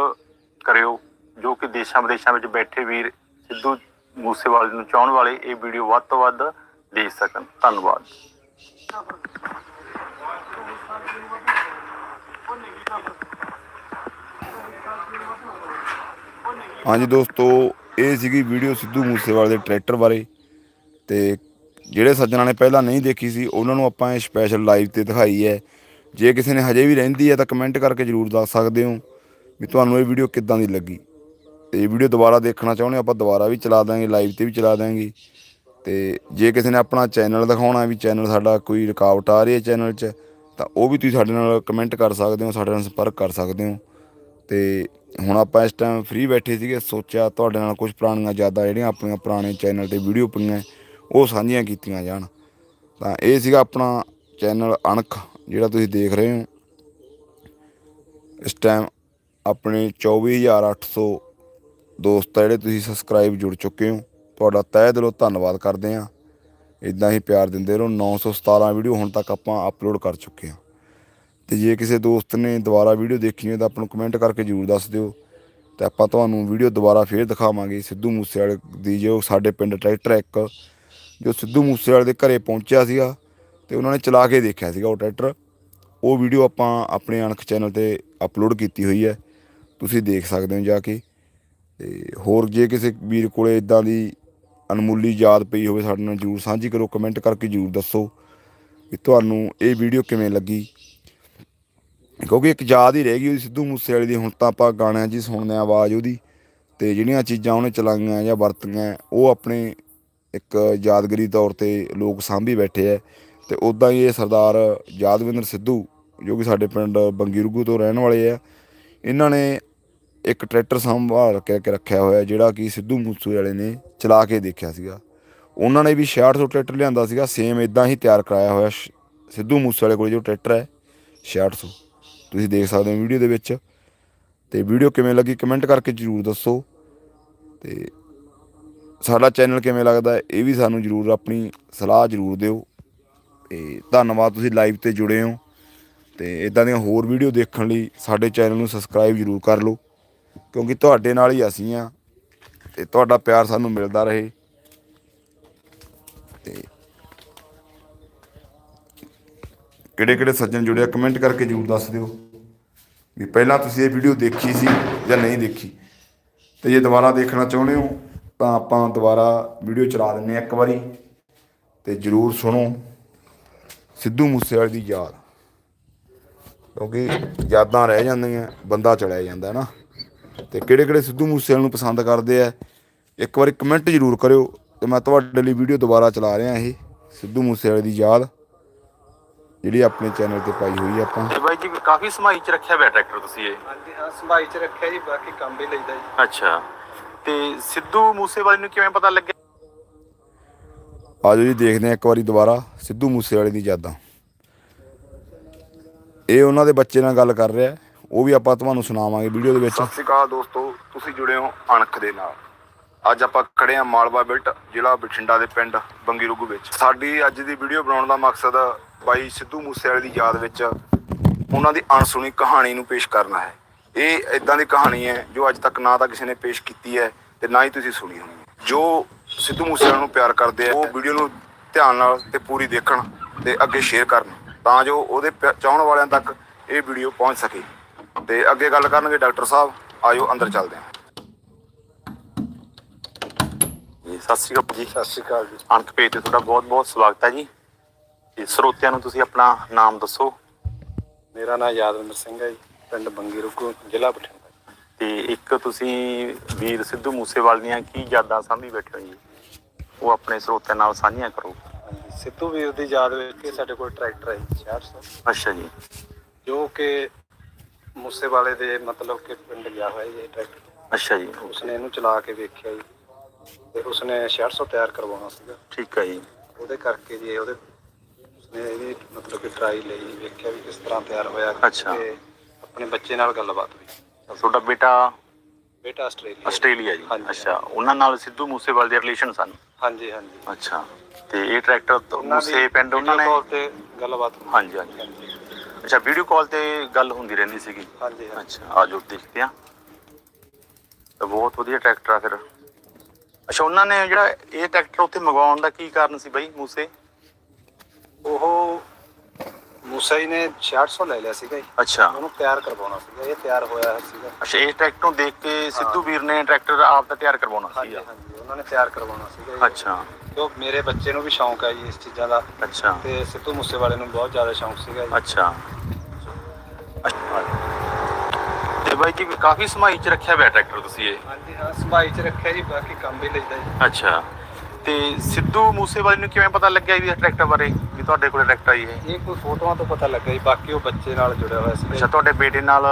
ਕਰਿਓ, ਜੋ ਕਿ ਦੇਸ਼ਾਂ ਵਿਦੇਸ਼ਾਂ ਵਿੱਚ ਬੈਠੇ ਵੀਰ ਸਿੱਧੂ ਮੂਸੇਵਾਲੇ ਨੂੰ ਚਾਹਣ ਵਾਲੇ ਇਹ ਵੀਡੀਓ ਵੱਧ ਤੋਂ ਵੱਧ ਦੇਖ ਸਕਣ। ਧੰਨਵਾਦ। ਹਾਂਜੀ ਦੋਸਤੋ, ਇਹ ਸੀਗੀ ਵੀਡੀਓ ਸਿੱਧੂ ਮੂਸੇਵਾਲੇ ਦੇ ਟਰੈਕਟਰ ਬਾਰੇ। ਤੇ ਜਿਹੜੇ ਸੱਜਣਾਂ ਨੇ ਪਹਿਲਾਂ ਨਹੀਂ ਦੇਖੀ ਸੀ, ਉਹਨਾਂ ਨੂੰ ਆਪਾਂ ਇਹ ਸਪੈਸ਼ਲ ਲਾਈਵ ਤੇ ਦਿਖਾਈ ਹੈ। ਜੇ ਕਿਸੇ ਨੇ ਹਜੇ ਵੀ ਰਹਿੰਦੀ ਹੈ ਤਾਂ ਕਮੈਂਟ ਕਰਕੇ ਜਰੂਰ ਦੱਸ ਸਕਦੇ ਹੋ ਵੀ ਤੁਹਾਨੂੰ ਇਹ ਵੀਡੀਓ ਕਿੱਦਾਂ ਦੀ ਲੱਗੀ। ਤੇ ਇਹ ਵੀਡੀਓ ਦੁਬਾਰਾ ਦੇਖਣਾ ਚਾਹੁੰਦੇ ਆਪਾਂ ਦੁਬਾਰਾ ਵੀ ਚਲਾ ਦਾਂਗੇ ਲਾਈਵ ਤੇ ਵੀ ਚਲਾ ਦਾਂਗੇ। ਤੇ ਜੇ ਕਿਸੇ ਨੇ ਆਪਣਾ ਚੈਨਲ ਦਿਖਾਉਣਾ ਵੀ ਚੈਨਲ ਸਾਡਾ ਕੋਈ ਰੁਕਾਵਟ ਆ ਰਹੀ ਹੈ ਚੈਨਲ 'ਚ, ਤਾਂ ਉਹ ਵੀ ਤੁਸੀਂ ਸਾਡੇ ਨਾਲ ਕਮੈਂਟ ਕਰ ਸਕਦੇ ਹੋ, ਸਾਡੇ ਨਾਲ ਸੰਪਰਕ ਕਰ ਸਕਦੇ ਹੋ। ਤੇ ਹੁਣ ਆਪਾਂ ਇਸ ਟਾਈਮ ਫ੍ਰੀ ਬੈਠੇ ਸੀਗੇ, ਸੋਚਿਆ ਤੁਹਾਡੇ ਨਾਲ ਕੁਝ ਪੁਰਾਣੀਆਂ ਯਾਦਾਂ ਜਿਹੜੀਆਂ ਆਪਣੀਆਂ ਪੁਰਾਣੇ ਚੈਨਲ ਤੇ ਵੀਡੀਓ ਪਈਆਂ ਉਹ ਸਾਂਝੀਆਂ ਕੀਤੀਆਂ ਜਾਣ। ਤਾਂ ਇਹ ਸੀਗਾ ਆਪਣਾ ਚੈਨਲ ਅਣਖ, ਜਿਹੜਾ ਤੁਸੀਂ ਦੇਖ ਰਹੇ ਹੋ। ਇਸ ਟਾਈਮ ਆਪਣੇ 24800 ਦੋਸਤ ਆ ਜਿਹੜੇ ਤੁਸੀਂ ਸਬਸਕ੍ਰਾਈਬ ਜੁੜ ਚੁੱਕੇ ਹੋ। ਤੁਹਾਡਾ ਤਹਿ ਦਿਲੋਂ ਧੰਨਵਾਦ ਕਰਦੇ ਹਾਂ। ਇਦਾਂ ਹੀ ਪਿਆਰ ਦਿੰਦੇ ਰਹੋ। 917 ਵੀਡੀਓ ਹੁਣ ਤੱਕ ਆਪਾਂ ਅਪਲੋਡ ਕਰ ਚੁੱਕੇ ਹਾਂ। ਤੇ ਜੇ ਕਿਸੇ ਦੋਸਤ ਨੇ ਦੁਬਾਰਾ ਵੀਡੀਓ ਦੇਖੀ ਹੋਵੇ ਤਾਂ ਆਪਾਂ ਨੂੰ ਕਮੈਂਟ ਕਰਕੇ ਜਰੂਰ ਦੱਸ ਦਿਓ। ਤੇ ਆਪਾਂ ਤੁਹਾਨੂੰ ਵੀਡੀਓ ਦੁਬਾਰਾ ਫੇਰ ਦਿਖਾਵਾਂਗੇ। ਸਿੱਧੂ ਮੂਸੇਵਾਲੇ ਦੀ ਜੋ ਸਾਡੇ ਪਿੰਡ ਟਰੈਕਟਰ ਇੱਕ ਜੋ ਸਿੱਧੂ ਮੂਸੇਵਾਲੇ ਦੇ ਘਰੇ ਪਹੁੰਚਿਆ ਸੀਗਾ ਤੇ ਉਹਨਾਂ ਨੇ ਚਲਾ ਕੇ ਦੇਖਿਆ ਸੀਗਾ ਉਹ ਟਰੈਕਟਰ। ਉਹ ਵੀਡੀਓ ਆਪਾਂ ਆਪਣੇ ਅਣਖ ਚੈਨਲ ਤੇ ਅਪਲੋਡ ਕੀਤੀ ਹੋਈ ਹੈ। ਤੁਸੀਂ ਦੇਖ ਸਕਦੇ ਹੋ ਜਾ ਕੇ। ਤੇ ਹੋਰ ਜੇ ਕਿਸੇ ਵੀਰ ਕੋਲੇ ਇਦਾਂ ਦੀ ਅਨਮੁੱਲੀ ਯਾਦ ਪਈ ਹੋਵੇ ਸਾਡੇ ਨਾਲ, ਜਰੂਰ ਸਾਂਝੀ ਕਰੋ, ਕਮੈਂਟ ਕਰਕੇ ਜਰੂਰ ਦੱਸੋ ਕਿ ਤੁਹਾਨੂੰ ਇਹ ਵੀਡੀਓ ਕਿਵੇਂ ਲੱਗੀ। ਕਿਉਂਕਿ ਇੱਕ ਯਾਦ ਹੀ ਰਹਿ ਗਈ ਉਹਦੀ ਸਿੱਧੂ ਮੂਸੇਵਾਲੇ ਦੀ। ਹੁਣ ਤਾਂ ਆਪਾਂ ਗਾਣਿਆਂ 'ਚ ਹੀ ਸੁਣਦੇ ਆ ਆਵਾਜ਼ ਉਹਦੀ ਤੇ ਜਿਹੜੀਆਂ ਚੀਜ਼ਾਂ ਉਹਨੇ ਚਲਾਈਆਂ ਜਾਂ ਵਰਤੀਆਂ, ਉਹ ਆਪਣੇ ਇੱਕ ਯਾਦਗਰੀ ਤੌਰ ਤੇ ਲੋਕ ਸਾਂਭੀ ਬੈਠੇ ਐ ਤੇ ਉਦਾਂ ਹੀ ਇਹ ਸਰਦਾਰ ਯਾਦਵਿੰਦਰ ਸਿੱਧੂ, ਜੋ ਕਿ ਸਾਡੇ ਪਿੰਡ ਬੰਗੀਰਗੂ ਤੋਂ ਰਹਿਣ ਵਾਲੇ ਆ ਇਹਨਾਂ ਨੇ ਇੱਕ ਟਰੈਕਟਰ ਸੰਭਾਲ ਕੇ ਕੇ ਰੱਖਿਆ ਹੋਇਆ ਜਿਹੜਾ ਕਿ ਸਿੱਧੂ ਮੂਸੇਵਾਲੇ ਨੇ ਚਲਾ ਕੇ ਦੇਖਿਆ ਸੀਗਾ। ਉਹਨਾਂ ਨੇ ਵੀ 6600 ਟਰੈਕਟਰ ਲਿਆਂਦਾ ਸੀਗਾ ਸੇਮ ਇਦਾਂ ਹੀ ਤਿਆਰ ਕਰਾਇਆ ਹੋਇਆ ਸ਼- ਸਿੱਧੂ ਮੂਸੇਵਾਲੇ ਕੋਲ ਜੋ ਟਰੈਕਟਰ ਹੈ 6600 ਤੁਸੀਂ ਦੇਖ ਸਕਦੇ ਹੋ ਵੀਡੀਓ ਦੇ ਵਿੱਚ। ਤੇ ਵੀਡੀਓ ਕਿਵੇਂ ਲੱਗੀ ਕਮੈਂਟ ਕਰਕੇ ਜਰੂਰ ਦੱਸੋ। ਤੇ ਸਾਡਾ ਚੈਨਲ ਕਿਵੇਂ ਲੱਗਦਾ ਇਹ ਵੀ ਸਾਨੂੰ ਜਰੂਰ ਆਪਣੀ ਸਲਾਹ ਜਰੂਰ ਦਿਓ। ਤੇ ਧੰਨਵਾਦ ਤੁਸੀਂ ਲਾਈਵ ਤੇ ਜੁੜੇ ਹੋ। ਤੇ ਇਦਾਂ ਦੀਆਂ ਹੋਰ ਵੀਡੀਓ ਦੇਖਣ ਲਈ ਸਾਡੇ ਚੈਨਲ ਨੂੰ ਸਬਸਕ੍ਰਾਈਬ ਜਰੂਰ ਕਰ ਲਓ, ਕਿਉਂਕਿ ਤੁਹਾਡੇ ਨਾਲ ਹੀ ਅਸੀਂ ਆ ਤੇ ਤੁਹਾਡਾ ਪਿਆਰ ਸਾਨੂੰ ਮਿਲਦਾ ਰਹੇ। ਤੇ ਕਿਹੜੇ ਕਿਹੜੇ ਸੱਜਣ ਜੁੜਿਆ ਕਮੈਂਟ ਕਰਕੇ ਜਰੂਰ ਦੱਸ ਦਿਓ ਵੀ ਪਹਿਲਾਂ ਤੁਸੀਂ ਇਹ ਵੀਡੀਓ ਦੇਖੀ ਸੀ ਜਾਂ ਨਹੀਂ ਦੇਖੀ। ਤੇ ਜੇ ਦੁਬਾਰਾ ਦੇਖਣਾ ਚਾਹੁੰਦੇ ਹੋ ਤਾਂ ਆਪਾਂ ਦੁਬਾਰਾ ਵੀਡੀਓ ਚਲਾ ਦਿੰਨੇ ਆ ਇੱਕ ਵਾਰੀ ਤੇ ਜਰੂਰ ਸੁਣੋ। ਸਿੱਧੂ ਮੂਸੇਵਾਲੇ ਦੀ ਯਾਦ। ਕਿਉਂਕਿ ਯਾਦਾਂ ਰਹਿ ਜਾਂਦੀਆਂ ਬੰਦਾ ਚਲਿਆ ਜਾਂਦਾ ਹੈ ਨਾ। ਤੇ ਕਿਹੜੇ ਕਿਹੜੇ ਸਿੱਧੂ ਮੂਸੇਵਾਲੇ ਨੂੰ ਪਸੰਦ ਕਰਦੇ ਆ ਇੱਕ ਵਾਰੀ ਕਮੈਂਟ ਜਰੂਰ ਕਰਿਓ ਤੇ ਮੈਂ ਤੁਹਾਡੇ ਲਈ ਵੀਡੀਓ ਦੁਬਾਰਾ ਚਲਾ ਰਿਹਾ ਇਹ ਸਿੱਧੂ ਮੂਸੇਵਾਲੇ ਦੀ ਯਾਦ ਜਿਹੜੀ ਆਪਣੇ ਚੈਨਲ ਤੇ ਪਾਈ ਹੋਈ ਆ ਆਪਾਂ। ਤੇ ਬਾਈ ਜੀ ਕਾਫੀ ਸਮਾਈ ਚ ਰੱਖਿਆ ਹੋਇਆ ਟਰੈਕਟਰ ਤੁਸੀਂ ਇਹ? ਹਾਂਜੀ ਹਾਂ ਸੰਭਾਈ ਚ ਰੱਖਿਆ ਜੀ ਬਾਕੀ ਕੰਮ ਵੀ ਲਈਦਾ ਜੀ। ਅੱਛਾ। ਤੇ ਸਿੱਧੂ ਮੂਸੇਵਾਲੇ ਨੂੰ ਕਿਵੇਂ ਪਤਾ ਲੱਗਿਆ? ਆਜੋ ਜੀ ਦੇਖਦੇ ਆ ਇੱਕ ਵਾਰੀ ਦੁਬਾਰਾ ਸਿੱਧੂ ਮੂਸੇਵਾਲੇ ਦੀ ਯਾਦਾਂ। ਇਹ ਉਹਨਾਂ ਦੇ ਬੱਚੇ ਨਾਲ ਗੱਲ ਕਰ ਰਿਹਾ ਹੈ। ਉਹ ਵੀ ਆਪਾਂ ਤੁਹਾਨੂੰ ਸੁਣਾਵਾਂਗੇ ਵੀਡੀਓ ਦੇ ਵਿੱਚ। ਸਤਿ ਸ਼੍ਰੀ ਅਕਾਲ ਦੋਸਤੋ ਤੁਸੀਂ ਜੁੜੇ ਹੋ ਅਣਖ ਦੇ ਨਾਲ। ਅੱਜ ਆਪਾਂ ਖੜੇ ਆ ਮਾਲਵਾ ਬਿਲਟ ਜ਼ਿਲ੍ਹਾ ਬਠਿੰਡਾ ਦੇ ਪਿੰਡ ਬੰਗੀਰੁਗੂ ਵਿੱਚ। ਸਾਡੀ ਅੱਜ ਦੀ ਵੀਡੀਓ ਬਣਾਉਣ ਦਾ ਮਕਸਦ ਬਾਈ ਸਿੱਧੂ ਮੂਸੇਵਾਲੇ ਦੀ ਯਾਦ ਵਿੱਚ ਉਹਨਾਂ ਦੀ ਅਣਸੁਣੀ ਕਹਾਣੀ ਨੂੰ ਪੇਸ਼ ਕਰਨਾ ਹੈ। ਇਹ ਇਦਾਂ ਦੀ ਕਹਾਣੀ ਹੈ ਜੋ ਅੱਜ ਤੱਕ ਨਾ ਤਾਂ ਕਿਸੇ ਨੇ ਪੇਸ਼ ਕੀਤੀ ਹੈ ਤੇ ਨਾ ਹੀ ਤੁਸੀਂ ਸੁਣੀ ਹੋਣੀ ਹੈ। ਜੋ ਸਿੱਧੂ ਮੂਸੇਵਾਲੇ ਨੂੰ ਪਿਆਰ ਕਰਦੇ ਆ ਉਹ ਵੀਡੀਓ ਨੂੰ ਧਿਆਨ ਨਾਲ ਤੇ ਪੂਰੀ ਦੇਖਣ ਤੇ ਅੱਗੇ ਸ਼ੇਅਰ ਕਰਨ ਤਾਂ ਜੋ ਉਹਦੇ ਪਿਆ- ਚਾਹਣ ਵਾਲਿਆਂ ਤੱਕ ਇਹ ਵੀਡੀਓ ਪਹੁੰਚ ਸਕੇ। ਤੇ ਅੱਗੇ ਗੱਲ ਕਰਨਗੇ ਡਾਕਟਰ ਸਾਹਿਬ ਆਜੋ ਅੰਦਰ ਚੱਲਦੇ ਹਾਂ। ਜੀ ਸਤਿ ਸ਼੍ਰੀ ਅਕਾਲ ਜੀ। ਸਤਿ ਸ਼੍ਰੀ ਅਕਾਲ ਜੀ। ਅਣਖ ਪੇਜ ਤੇ ਤੁਹਾਡਾ ਬਹੁਤ ਬਹੁਤ ਸਵਾਗਤ ਹੈ ਜੀ। ਤੇ ਸਰੋਤਿਆਂ ਨੂੰ ਤੁਸੀਂ ਆਪਣਾ ਨਾਮ ਦੱਸੋ। ਮੇਰਾ ਨਾਮ ਯਾਦਵਿੰਦਰ ਸਿੰਘ ਹੈ ਜੀ। ਪਿੰਡ ਬੰਗੀ ਰੁੱਗੂ ਜ਼ਿਲ੍ਹਾ ਬਠਿੰਡਾ। ਤੇ ਇੱਕ ਤੁਸੀਂ ਵੀਰ ਸਿੱਧੂ ਮੂਸੇਵਾਲੇ ਦੀਆਂ ਕੀ ਯਾਦਾਂ ਸਾਂਭੀ ਬੈਠੇ ਹੋ ਜੀ? ਉਹ ਆਪਣੇ ਸਰੋਤਿਆਂ ਨਾਲ ਸਾਂਝੀਆਂ ਕਰੋ। ਹਾਂਜੀ ਸਿੱਧੂ ਵੀਰ ਦੀ ਯਾਦ ਵਿੱਚ ਸਾਡੇ ਕੋਲ ਟਰੈਕਟਰ ਹੈ ਜੀ 6600 ਅੱਛਾ ਜੀ। ਜੋ ਕਿ ਮੂਸੇਵਾਲੇ ਦੇ ਮਤਲਬ ਕਿ ਪਿੰਡ ਗਿਆ ਹੋਇਆ ਜੀ ਇਹ ਟਰੈਕਟਰ। ਅੱਛਾ ਜੀ। ਉਸਨੇ ਇਹਨੂੰ ਚਲਾ ਕੇ ਵੇਖਿਆ ਜੀ ਤੇ ਉਸਨੇ 600 ਤਿਆਰ ਕਰਵਾਉਣਾ ਸੀਗਾ। ਠੀਕ ਹੈ ਜੀ। ਉਹਦੇ ਕਰਕੇ ਜੀ ਉਹਦੇ ਉਸਨੇ ਇਹਦੀ ਮਤਲਬ ਕਿ ਟਰਾਈ ਲਈ ਵੇਖਿਆ ਵੀ ਕਿਸ ਤਰ੍ਹਾਂ ਤਿਆਰ ਹੋਇਆ ਅੱਛਾ। ਤੇ ਆਪਣੇ ਬੱਚੇ ਨਾਲ ਗੱਲਬਾਤ ਹੋਈ। ਤੁਹਾਡਾ ਬੇਟਾ ਬੇਟਾ ਆਸਟ੍ਰੇਲੀਆ ਆਸਟ੍ਰੇਲੀਆ ਜੀ। ਹਾਂਜੀ। ਅੱਛਾ ਉਹਨਾਂ ਨਾਲ ਸਿੱਧੂ ਮੂਸੇਵਾਲੇ ਦੇ ਰਿਲੇਸ਼ਨ ਸਨ? ਹਾਂਜੀ ਹਾਂਜੀ। ਅੱਛਾ ਤੇ ਇਹ ਟਰੈਕਟਰ ਤੋਂ ਉਹਨਾਂ ਦੀ ਮੂਸੇ ਪਿੰਡ ਉਹਨਾਂ ਨੇ? video call ਤੇ ਗੱਲਬਾਤ ਹੋਈ। ਹਾਂਜੀ ਹਾਂਜੀ। ਹਾਂਜੀ। ਅੱਛਾ ਵੀਡੀਓ ਕਾਲ ਤੇ ਗੱਲ ਹੁੰਦੀ ਰਹਿੰਦੀ ਸੀਗੀ? ਹਾਂਜੀ ਹਾਂਜੀ। ਅੱਛਾ ਆਜੋ ਦੇਖਦੇ ਆ ਤਾਂ ਬਹੁਤ ਵਧੀਆ ਟਰੈਕਟਰ ਆ ਫਿਰ। ਅੱਛਾ ਉਹਨਾਂ ਨੇ ਜਿਹੜਾ ਇਹ ਟਰੈਕਟਰ ਉੱਥੇ ਮੰਗਵਾਉਣ ਦਾ ਕੀ ਕਾਰਨ ਸੀ ਬਾਈ ਮੂਸੇ? ਉਹ ਮੂਸਾ ਜੀ ਨੇ 6600 ਲੈ ਲਿਆ ਸੀਗਾ ਜੀ। ਅੱਛਾ। ਉਹਨੂੰ ਤਿਆਰ ਕਰਵਾਉਣਾ ਸੀਗਾ ਇਹ ਤਿਆਰ ਹੋਇਆ ਸੀਗਾ। ਅੱਛਾ ਇਹ ਟਰੈਕਟਰ ਨੂੰ ਦੇਖ ਕੇ ਸਿੱਧੂ ਵੀਰ ਨੇ ਟਰੈਕਟਰ ਆਪ ਦਾ ਤਿਆਰ ਕਰਵਾਉਣਾ ਹਾਂਜੀ ਸੀਗਾ। ਹਾਂਜੀ ਉਹਨਾਂ ਨੇ ਤਿਆਰ ਕਰਵਾਉਣਾ ਸੀਗਾ ਜੀ। ਅੱਛਾ। ਜੋ ਮੇਰੇ ਬੱਚੇ ਨੂੰ ਵੀ ਸ਼ੌਂਕ ਹੈ ਜੀ ਇਸ ਚੀਜ਼ਾਂ ਦਾ। ਅੱਛਾ। ਤੇ ਸਿੱਧੂ ਮੂਸੇਵਾਲੇ ਨੂੰ ਬਹੁਤ ਜ਼ਿਆਦਾ ਸ਼ੌਂਕ ਸੀਗਾ ਜੀ। ਅੱਛਾ। ਅੱਛਾ। ਤੇ ਬਾਈ ਜੀ ਕਾਫੀ ਸਮਾਈ ਚ ਰੱਖਿਆ ਹੋਇਆ ਟਰੈਕਟਰ ਤੁਸੀਂ ਇਹ? ਹਾਂਜੀ ਹਾਂ ਸੰਭਾਈ ਚ ਰੱਖਿਆ ਜੀ ਬਾਕੀ ਕੰਮ ਵੀ ਲੈਂਦਾ ਜੀ। ਅੱਛਾ। ਤੇ ਸਿੱਧੂ ਮੂਸੇਵਾਲੇ ਨੂੰ ਕਿਵੇਂ ਪਤਾ ਲੱਗਿਆ ਵੀ ਇਹ ਟਰੈਕਟਰ ਬਾਰੇ ਵੀ ਤੁਹਾਡੇ ਕੋਲੇ ਟਰੈਕਟਰ ਆਈ ਹੈ? ਇਹ ਕੋਈ ਫੋਟੋਆਂ ਤੋਂ ਪਤਾ ਲੱਗਾ ਜੀ ਬਾਕੀ ਉਹ ਬੱਚੇ ਨਾਲ ਜੁੜਿਆ ਹੋਇਆ ਸੀਗਾ ਅੱਛਾ। ਤੁਹਾਡੇ ਬੇਟੇ ਨਾਲ